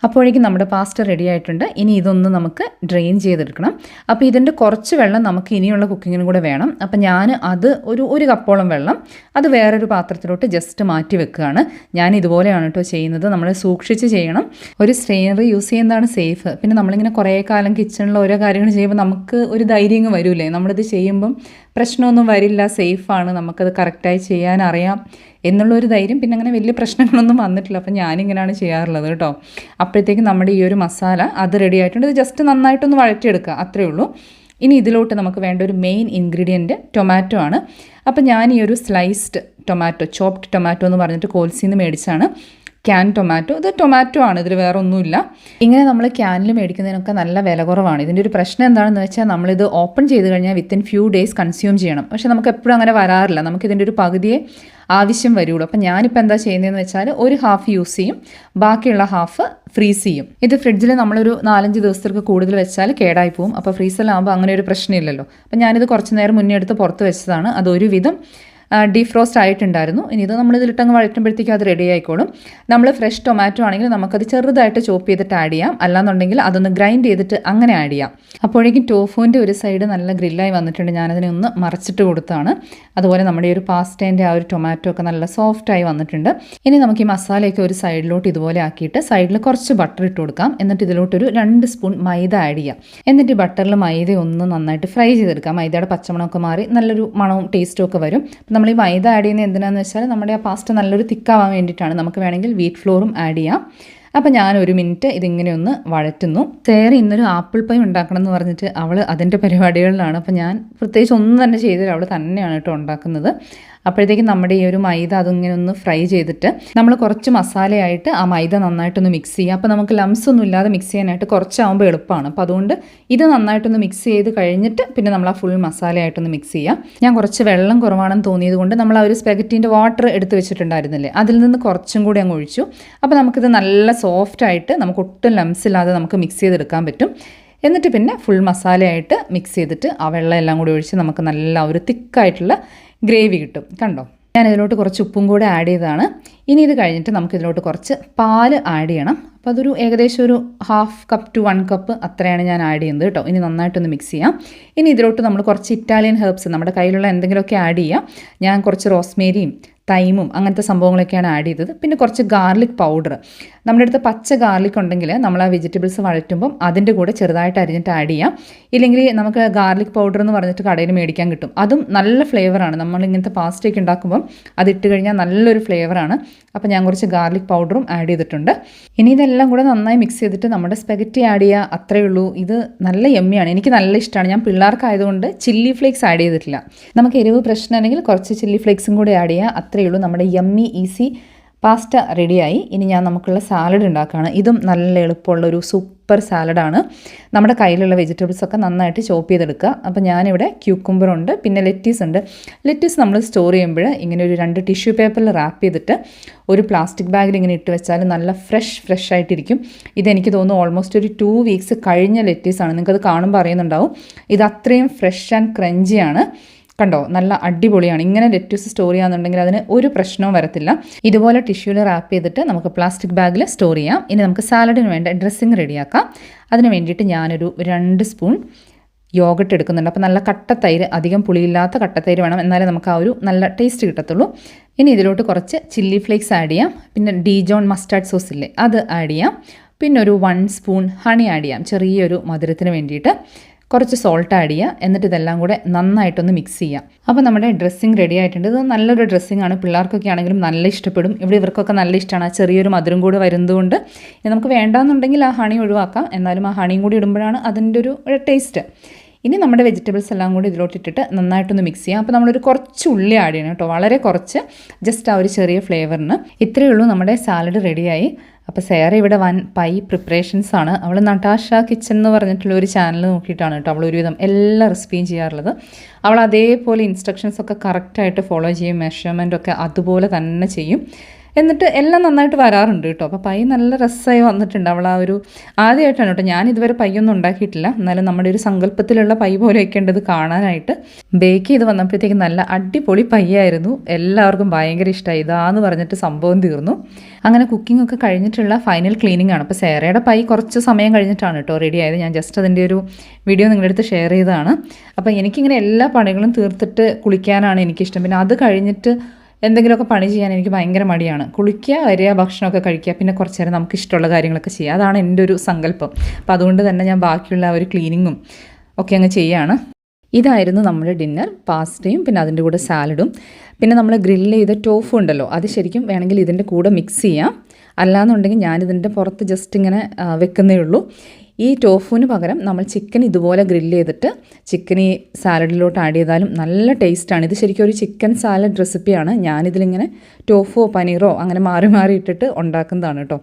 അപ്പോഴേക്കും നമ്മുടെ പാസ്റ്റർ റെഡി ആയിട്ടുണ്ട്. ഇനി ഇതൊന്ന് നമുക്ക് ഡ്രെയിൻ ചെയ്തെടുക്കണം. അപ്പോൾ ഇതിന്റെ കുറച്ച് വെള്ളം നമുക്ക് ഇനിയുള്ള കുക്കിങ്ങിനും കൂടെ വേണം. അപ്പോൾ ഞാൻ അത് ഒരു ഒരു കപ്പോളം വെള്ളം അത് വേറൊരു പാത്രത്തിലോട്ട് ജസ്റ്റ് മാറ്റി വെക്കുകയാണ്. ഞാൻ ഇതുപോലെയാണ് കേട്ടോ ചെയ്യുന്നത്. നമ്മൾ സൂക്ഷിച്ച് ചെയ്യണം. ഒരു സ്ട്രെയിനർ യൂസ് ചെയ്യുന്നതാണ് സേഫ് പിന്നെ നമ്മളിങ്ങനെ കുറേ കാലം കിച്ചണിൽ ഓരോ കാര്യങ്ങൾ ചെയ്യുമ്പോൾ നമുക്ക് ഒരു ധൈര്യം വരൂലേ? നമ്മളിത് ചെയ്യുമ്പം പ്രശ്നമൊന്നും വരില്ല. സേഫാണ് നമുക്കത് കറക്റ്റായി ചെയ്യാൻ അറിയാം. എന്നുള്ളൊരു ധൈര്യം. പിന്നെ അങ്ങനെ വലിയ പ്രശ്നങ്ങളൊന്നും വന്നിട്ടില്ല. അപ്പം ഞാനിങ്ങനെയാണ് ചെയ്യാറുള്ളത് കേട്ടോ അപ്പോഴത്തേക്കും നമ്മുടെ ഈ ഒരു മസാല അത് റെഡി ആയിട്ടുണ്ട്. ഇത് ജസ്റ്റ് നന്നായിട്ടൊന്ന് വഴറ്റിയെടുക്കുക അത്രയേ ഉള്ളൂ. ഇനി ഇതിലോട്ട് നമുക്ക് വേണ്ട ഒരു മെയിൻ ഇൻഗ്രീഡിയന്റ് ടൊമാറ്റോ ആണ്. അപ്പോൾ ഞാൻ ഈ ഒരു സ്ലൈസ്ഡ് ടൊമാറ്റോ ചോപ്ഡ് ടൊമാറ്റോ എന്ന് പറഞ്ഞിട്ട് കോൽസിന്ന് മേടിച്ചാണ് ക്യാൻ ടൊമാറ്റോ ഇത് ടൊമാറ്റോ ആണ് ഇതിൽ വേറെ ഒന്നുമില്ല ഇങ്ങനെ നമ്മൾ ക്യാനിൽ മേടിക്കുന്നതിനൊക്കെ നല്ല വില കുറവാണ്. ഇതിന്റെ ഒരു പ്രശ്നം എന്താണെന്ന് വെച്ചാൽ നമ്മളിത് ഓപ്പൺ ചെയ്ത് കഴിഞ്ഞാൽ വിത്തിൻ ഫ്യൂ ഡേയ്സ് കൺസ്യൂം ചെയ്യണം. പക്ഷേ നമുക്ക് എപ്പോഴും അങ്ങനെ വരാറില്ല. നമുക്ക് ഇതിന്റെ ഒരു പകുതിയെ ആവശ്യം വരുള്ളൂ. അപ്പം ഞാനിപ്പോൾ എന്താ ചെയ്യുന്നതെന്ന് വെച്ചാൽ ഒരു ഹാഫ് യൂസ് ചെയ്യും. ബാക്കിയുള്ള ഹാഫ് ഫ്രീസ് ചെയ്യും. ഇത് ഫ്രിഡ്ജിൽ നമ്മളൊരു നാലഞ്ച് ദിവസത്തേക്ക് കൂടുതൽ വെച്ചാൽ കേടായി പോവും. അപ്പോൾ ഫ്രീസറിലാകുമ്പോൾ അങ്ങനെ ഒരു പ്രശ്നമില്ലല്ലോ അപ്പം ഞാനിത് കുറച്ച് നേരം മുന്നേ എടുത്ത് പുറത്ത് വെച്ചതാണ്. അത് ഒരുവിധം ഡീഫ്രോസ്റ്റ് ആയിട്ടുണ്ടായിരുന്നു. ഇനി ഇത് നമ്മൾ ഇതിലിട്ടങ്ങ് വഴറ്റുമ്പോഴത്തേക്കും അത് റെഡി ആയിക്കോളും. നമ്മൾ ഫ്രഷ് ടൊമാറ്റോ ആണെങ്കിൽ നമുക്കത് ചെറുതായിട്ട് ചോപ്പ് ചെയ്തിട്ട് ആഡ് ചെയ്യാം. അല്ലാന്നുണ്ടെങ്കിൽ അതൊന്ന് ഗ്രൈൻഡ് ചെയ്തിട്ട് അങ്ങനെ ആഡ് ചെയ്യാം. അപ്പോഴേക്കും ടോഫുവിന്റെ ഒരു സൈഡ് നല്ല ഗ്രില്ലായി വന്നിട്ടുണ്ട്. ഞാനതിനെ ഒന്ന് മറച്ചിട്ട് കൊടുത്താണ്. അതുപോലെ നമ്മുടെ ഒരു പാസ്റ്റേന്റെ ആ ഒരു ടൊമാറ്റോ ഒക്കെ നല്ല സോഫ്റ്റായി വന്നിട്ടുണ്ട്. ഇനി നമുക്ക് ഈ മസാലയൊക്കെ ഒരു സൈഡിലോട്ട് ഇതുപോലെ ആക്കിയിട്ട് സൈഡിൽ കുറച്ച് ബട്ടർ ഇട്ട് കൊടുക്കാം. എന്നിട്ട് ഇതിലോട്ടൊരു രണ്ട് സ്പൂൺ മൈദ ആഡ് ചെയ്യാം. എന്നിട്ട് ബട്ടറിൽ മൈദ ഒന്ന് നന്നായിട്ട് ഫ്രൈ ചെയ്തെടുക്കാം. മൈദയുടെ പച്ചമണമൊക്കെ മാറി നല്ലൊരു മണവും ടേസ്റ്റും ഒക്കെ വരും. നമ്മൾ ഈ മൈദ ആഡ് ചെയ്യുന്നത് എന്തിനാന്ന് വെച്ചാൽ നമ്മുടെ ആ പാസ്റ്റ നല്ലൊരു തിക്കാവാൻ വേണ്ടിയിട്ടാണ്. നമുക്ക് വേണമെങ്കിൽ വീറ്റ് ഫ്ലോറും ആഡ് ചെയ്യാം. അപ്പോൾ ഞാൻ ഒരു മിനിറ്റ് ഇതിങ്ങനെ ഒന്ന് വഴറ്റുന്നു. സേറി ഇന്നൊരു ആപ്പിൾ പൈ ഉണ്ടാക്കണം എന്ന് പറഞ്ഞിട്ട് അവൾ അതിന്റെ പരിപാടികളിലാണ്. അപ്പോൾ ഞാൻ പ്രത്യേകിച്ച് ഒന്നും തന്നെ ചെയ്തില്ല. അവൾ തന്നെയാണ് കേട്ടോ ഉണ്ടാക്കുന്നത്. അപ്പോഴത്തേക്കും നമ്മുടെ ഈ ഒരു മൈദ അതിങ്ങനെ ഒന്ന് ഫ്രൈ ചെയ്തിട്ട് നമ്മൾ കുറച്ച് മസാലയായിട്ട് ആ മൈദ നന്നായിട്ടൊന്ന് മിക്സ് ചെയ്യുക. അപ്പോൾ നമുക്ക് ലംസ് ഒന്നും ഇല്ലാതെ മിക്സ് ചെയ്യാനായിട്ട് കുറച്ചാകുമ്പോൾ എളുപ്പമാണ്. അപ്പോൾ അതുകൊണ്ട് ഇത് നന്നായിട്ടൊന്ന് മിക്സ് ചെയ്ത് കഴിഞ്ഞിട്ട് പിന്നെ നമ്മൾ ആ ഫുൾ മസാലയായിട്ടൊന്ന് മിക്സ് ചെയ്യുക. ഞാൻ കുറച്ച് വെള്ളം കുറവാണെന്ന് തോന്നിയത് കൊണ്ട് നമ്മൾ ആ ഒരു സ്പെഗറ്റീന്റെ വാട്ടർ എടുത്ത് വെച്ചിട്ടുണ്ടായിരുന്നില്ലേ? അതിൽ നിന്ന് കുറച്ചും കൂടി അങ്ങ് ഒഴിച്ചു. അപ്പോൾ നമുക്കിത് നല്ല സോഫ്റ്റ് ആയിട്ട് നമുക്ക് ഒട്ടും ലംസ് ഇല്ലാതെ നമുക്ക് മിക്സ് ചെയ്തെടുക്കാൻ പറ്റും. എന്നിട്ട് പിന്നെ ഫുൾ മസാലയായിട്ട് മിക്സ് ചെയ്തിട്ട് ആ വെള്ളം എല്ലാം കൂടി ഒഴിച്ച് നമുക്ക് നല്ല ഒരു തിക്കായിട്ടുള്ള ഗ്രേവി കിട്ടും. കണ്ടോ? ഞാൻ ഇതിലോട്ട് കുറച്ച് ഉപ്പും കൂടെ ആഡ് ചെയ്തതാണ്. ഇനി ഇത് കഴിഞ്ഞിട്ട് നമുക്ക് ഇതിലോട്ട് കുറച്ച് പാൽ ആഡ് ചെയ്യണം. അപ്പോൾ അതൊരു ഏകദേശം ഒരു half cup to one cup അത്രയാണ് ഞാൻ ആഡ് ചെയ്യുന്നത് കേട്ടോ. ഇനി നന്നായിട്ടൊന്ന് മിക്സ് ചെയ്യാം. ഇനി ഇതിലോട്ട് നമ്മൾ കുറച്ച് ഇറ്റാലിയൻ ഹെർബ്സ് നമ്മുടെ കയ്യിലുള്ള എന്തെങ്കിലുമൊക്കെ ആഡ് ചെയ്യാം. ഞാൻ കുറച്ച് റോസ്മേരിയും തൈമും അങ്ങനത്തെ സംഭവങ്ങളൊക്കെയാണ് ആഡ് ചെയ്തത്. പിന്നെ കുറച്ച് ഗാർലിക് പൗഡർ നമ്മുടെ അടുത്ത് പച്ച ഗാർലിക് ഉണ്ടെങ്കിൽ നമ്മൾ ആ വെജിറ്റബിൾസ് വഴറ്റുമ്പം അതിന്റെ കൂടെ ചെറുതായിട്ട് അരിഞ്ഞിട്ട് ആഡ് ചെയ്യാം. ഇല്ലെങ്കിൽ നമുക്ക് ഗാർലിക് പൗഡർ എന്ന് പറഞ്ഞിട്ട് കടയിൽ മേടിക്കാൻ കിട്ടും. അതും നല്ല ഫ്ലേവറാണ് നമ്മൾ ഇങ്ങനത്തെ പാസ്റ്റയൊക്കെ ഉണ്ടാക്കുമ്പം അത് ഇട്ട് കഴിഞ്ഞാൽ നല്ലൊരു ഫ്ലേവറാണ് അപ്പോൾ ഞാൻ കുറച്ച് ഗാർലിക് പൗഡറും ആഡ് ചെയ്തിട്ടുണ്ട്. ഇനി ഇതെല്ലാം കൂടെ നന്നായി മിക്സ് ചെയ്തിട്ട് നമ്മുടെ സ്പെഗറ്റി ആഡ് ചെയ്യുക അത്രയേ ഉള്ളൂ. ഇത് നല്ല യമ്മിയാണ് എനിക്ക് നല്ല ഇഷ്ടമാണ്. ഞാൻ പിള്ളേർക്കായതുകൊണ്ട് ചില്ലി ഫ്ലേക്സ് ആഡ് ചെയ്തിട്ടില്ല. നമുക്ക് എരിവ് പ്രശ്നമാണെങ്കിൽ കുറച്ച് ചില്ലി ഫ്ലേക്സും കൂടി ആഡ് ചെയ്യുക. അത്രയേ ഉള്ളൂ നമ്മുടെ യമ്മി ഈസി പാസ്റ്റ റെഡിയായി ഇനി ഞാൻ നമുക്കുള്ള സാലഡ് ഉണ്ടാക്കുകയാണ്. ഇതും നല്ല എളുപ്പമുള്ള ഒരു സൂപ്പർ സാലഡാണ് നമ്മുടെ കയ്യിലുള്ള വെജിറ്റബിൾസ് ഒക്കെ നന്നായിട്ട് ചോപ്പ് ചെയ്തെടുക്കുക. അപ്പോൾ ഞാനിവിടെ ഉണ്ട് പിന്നെ ലെറ്റീസ് ഉണ്ട്. ലെറ്റീസ് നമ്മൾ സ്റ്റോർ ചെയ്യുമ്പോൾ ഇങ്ങനെ ഒരു രണ്ട് ടിഷ്യൂ പേപ്പറിൽ റാപ്പ് ചെയ്തിട്ട് ഒരു പ്ലാസ്റ്റിക് ബാഗിൽ ഇങ്ങനെ ഇട്ട് വെച്ചാൽ നല്ല ഫ്രഷ് ഫ്രഷ് ആയിട്ടിരിക്കും. ഇതെനിക്ക് തോന്നുന്നു ഓൾമോസ്റ്റ് ഒരു ടു വീക്സ് കഴിഞ്ഞ ലെറ്റീസാണ് നിങ്ങൾക്കത് കാണുമ്പോൾ അറിയുന്നുണ്ടാവും. ഇത് അത്രയും ഫ്രഷ് ആൻഡ് ക്രഞ്ചിയാണ് കണ്ടോ? നല്ല അടിപൊളിയാണ്. ഇങ്ങനെ ലെറ്റ്യൂസ് സ്റ്റോർ ചെയ്യാന്നുണ്ടെങ്കിൽ അതിന് ഒരു പ്രശ്നവും വരത്തില്ല. ഇതുപോലെ ടിഷ്യൂവിൽ റാപ്പ് ചെയ്തിട്ട് നമുക്ക് പ്ലാസ്റ്റിക് ബാഗിൽ സ്റ്റോർ ചെയ്യാം. ഇനി നമുക്ക് സാലഡിന് വേണ്ട ഡ്രസ്സിങ് റെഡിയാക്കാം അതിന് വേണ്ടിയിട്ട് ഞാനൊരു രണ്ട് സ്പൂൺ യോഗട്ട് എടുക്കുന്നുണ്ട്. അപ്പോൾ നല്ല കട്ടത്തൈര് അധികം പുളിയില്ലാത്ത കട്ടത്തൈര് വേണം. എന്നാലേ നമുക്ക് ആ ഒരു നല്ല ടേസ്റ്റ് കിട്ടത്തുള്ളൂ. ഇനി ഇതിലോട്ട് കുറച്ച് ചില്ലി ഫ്ലേക്സ് ആഡ് ചെയ്യാം. പിന്നെ ഡീജോൺ മസ്റ്റാർഡ് സോസ് ഇല്ലേ അത് ആഡ് ചെയ്യാം. പിന്നെ ഒരു വൺ സ്പൂൺ ഹണി ആഡ് ചെയ്യാം. ചെറിയൊരു മധുരത്തിന് വേണ്ടിയിട്ട്. കുറച്ച് സോൾട്ട് ആഡ് ചെയ്യുക എന്നിട്ട് ഇതെല്ലാം കൂടെ നന്നായിട്ടൊന്ന് മിക്സ് ചെയ്യാം. അപ്പോൾ നമ്മുടെ ഡ്രസ്സിങ് റെഡി ആയിട്ടുണ്ട്. ഇത് നല്ലൊരു ഡ്രസ്സിങ് ആണ്. പിള്ളേർക്കൊക്കെ ആണെങ്കിലും നല്ല ഇഷ്ടപ്പെടും. ഇവിടെ ഇവർക്കൊക്കെ നല്ല ഇഷ്ടമാണ് ചെറിയൊരു മധുരം കൂടെ വരുന്നതുകൊണ്ട് നമുക്ക് വേണ്ടാന്നുണ്ടെങ്കിൽ ആ ഹണി ഒഴിവാക്കാം. എന്നാലും ആ ഹണിയും കൂടി ഇടുമ്പോഴാണ് അതിന്റെ ഒരു ടേസ്റ്റ് ഇനി നമ്മുടെ വെജിറ്റബിൾസ് എല്ലാം കൂടി ഇതിലോട്ട് ഇട്ടിട്ട് നന്നായിട്ടൊന്ന് മിക്സ് ചെയ്യാം. അപ്പോൾ നമ്മളൊരു കുറച്ച് ഉള്ളി ആഡ് ചെയ്യണം കേട്ടോ. വളരെ കുറച്ച് ജസ്റ്റ് ആ ഒരു ചെറിയ ഫ്ലേവറിന് ഇത്രയേ ഉള്ളൂ നമ്മുടെ സാലഡ് റെഡിയായി അപ്പോൾ സേറ ഇവിടെ വൻ പൈ പ്രിപ്പറേഷൻസ് ആണ്. അവൾ നട്ടാഷ കിച്ചൺ എന്ന് പറഞ്ഞിട്ടുള്ള ഒരു ചാനൽ നോക്കിയിട്ടാണ് കേട്ടോ അവൾ ഒരുവിധം എല്ലാ റെസിപ്പിയും ചെയ്യാറുള്ളത്. അവൾ അതേപോലെ ഇൻസ്ട്രക്ഷൻസ് ഒക്കെ കറക്റ്റായിട്ട് ഫോളോ ചെയ്യും മെഷർമെന്റ് ഒക്കെ അതുപോലെ തന്നെ ചെയ്യും. എന്നിട്ട് എല്ലാം നന്നായിട്ട് വരാറുണ്ട് കേട്ടോ. അപ്പോൾ പൈ നല്ല രസമായി വന്നിട്ടുണ്ട്. അവൾ ആ ഒരു ആദ്യമായിട്ടാണ് കേട്ടോ. ഞാൻ ഇതുവരെ പയ്യൊന്നും ഉണ്ടാക്കിയിട്ടില്ല. എന്നാലും നമ്മുടെ ഒരു സങ്കല്പത്തിലുള്ള പൈ പോലെയൊക്കെ ഉണ്ട് കാണാനായിട്ട്. ബേക്ക് ചെയ്ത് വന്നപ്പോഴത്തേക്ക് നല്ല അടിപൊളി പയ്യായിരുന്നു എല്ലാവർക്കും ഭയങ്കര ഇഷ്ടമായി. ഇതാന്ന് പറഞ്ഞിട്ട് സംഭവം തീർന്നു. അങ്ങനെ കുക്കിംഗ് ഒക്കെ കഴിഞ്ഞിട്ടുള്ള ഫൈനൽ ക്ലീനിങ് ആണ്. അപ്പോൾ സേറയുടെ പൈ കുറച്ച് സമയം കഴിഞ്ഞിട്ടാണ് കേട്ടോ റെഡി ആയത്. ഞാൻ ജസ്റ്റ് അതിന്റെ ഒരു വീഡിയോ നിങ്ങളുടെ അടുത്ത് ഷെയർ ചെയ്തതാണ്. അപ്പോൾ എനിക്കിങ്ങനെ എല്ലാ പണികളും തീർത്തിട്ട് കുളിക്കാനാണ് എനിക്കിഷ്ടം. പിന്നെ അത് കഴിഞ്ഞിട്ട് എന്തെങ്കിലുമൊക്കെ പണി ചെയ്യാൻ എനിക്ക് ഭയങ്കര മടിയാണ്. കുളിക്കുക വരിക ഭക്ഷണമൊക്കെ കഴിക്കുക പിന്നെ കുറച്ച് നേരം നമുക്ക് ഇഷ്ടമുള്ള കാര്യങ്ങളൊക്കെ ചെയ്യുക. അതാണ് എന്റെ ഒരു സങ്കല്പം. അപ്പോൾ അതുകൊണ്ട് തന്നെ ഞാൻ ബാക്കിയുള്ള ഒരു ക്ലീനിങ്ങും ഒക്കെ അങ്ങ് ചെയ്യുകയാണ് ഇതായിരുന്നു നമ്മുടെ ഡിന്നർ. പാസ്റ്റയും പിന്നെ അതിന്റെ കൂടെ സാലഡും. പിന്നെ നമ്മൾ ഗ്രില്ല് ചെയ്ത ടോഫു ഉണ്ടല്ലോ അത് ശരിക്കും വേണമെങ്കിൽ ഇതിന്റെ കൂടെ മിക്സ് ചെയ്യാം. അല്ലാന്നുണ്ടെങ്കിൽ ഞാനിതിന്റെ പുറത്ത് ജസ്റ്റ് ഇങ്ങനെ വെക്കുന്നേ ഉള്ളൂ. ഈ ടോഫുവിന് പകരം നമ്മൾ ചിക്കൻ ഇതുപോലെ ഗ്രില്ല് ചെയ്തിട്ട് ചിക്കൻ ഈ സാലഡിലോട്ട് ആഡ് ചെയ്താലും നല്ല ടേസ്റ്റാണ് ഇത് ശരിക്കും ഒരു ചിക്കൻ സാലഡ് റെസിപ്പിയാണ് ഞാനിതിലിങ്ങനെ ടോഫോ പനീറോ അങ്ങനെ മാറി മാറി ഇട്ടിട്ട് ഉണ്ടാക്കുന്നതാണ് കേട്ടോ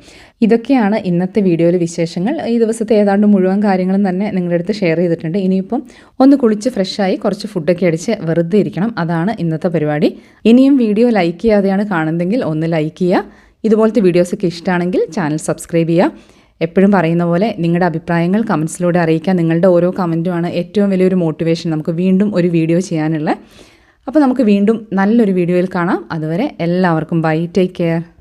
ഇതൊക്കെയാണ് ഇന്നത്തെ വീഡിയോയിലെ വിശേഷങ്ങൾ. ഈ ദിവസത്തെ ഏതാണ്ട് മുഴുവൻ കാര്യങ്ങളും തന്നെ നിങ്ങളുടെ അടുത്ത് ഷെയർ ചെയ്തിട്ടുണ്ട്. ഇനിയിപ്പം ഒന്ന് കുളിച്ച് ഫ്രഷായി കുറച്ച് ഫുഡൊക്കെ അടിച്ച് വെറുതെ ഇരിക്കണം. അതാണ് ഇന്നത്തെ പരിപാടി. ഇനിയും വീഡിയോ ലൈക്ക് ചെയ്യാതെയാണ് കാണുന്നതെങ്കിൽ ഒന്ന് ലൈക്ക് ചെയ്യുക. ഇതുപോലത്തെ വീഡിയോസൊക്കെ ഇഷ്ടമാണെങ്കിൽ ചാനൽ സബ്സ്ക്രൈബ് ചെയ്യുക. എപ്പോഴും പറയുന്ന പോലെ നിങ്ങളുടെ അഭിപ്രായങ്ങൾ കമൻസിലൂടെ അറിയിക്കാൻ നിങ്ങളുടെ ഓരോ കമന്റുമാണ് ഏറ്റവും വലിയൊരു മോട്ടിവേഷൻ നമുക്ക് വീണ്ടും ഒരു വീഡിയോ ചെയ്യാനുള്ള. അപ്പോൾ നമുക്ക് വീണ്ടും നല്ലൊരു വീഡിയോയിൽ കാണാം. അതുവരെ എല്ലാവർക്കും ബൈ. Take care.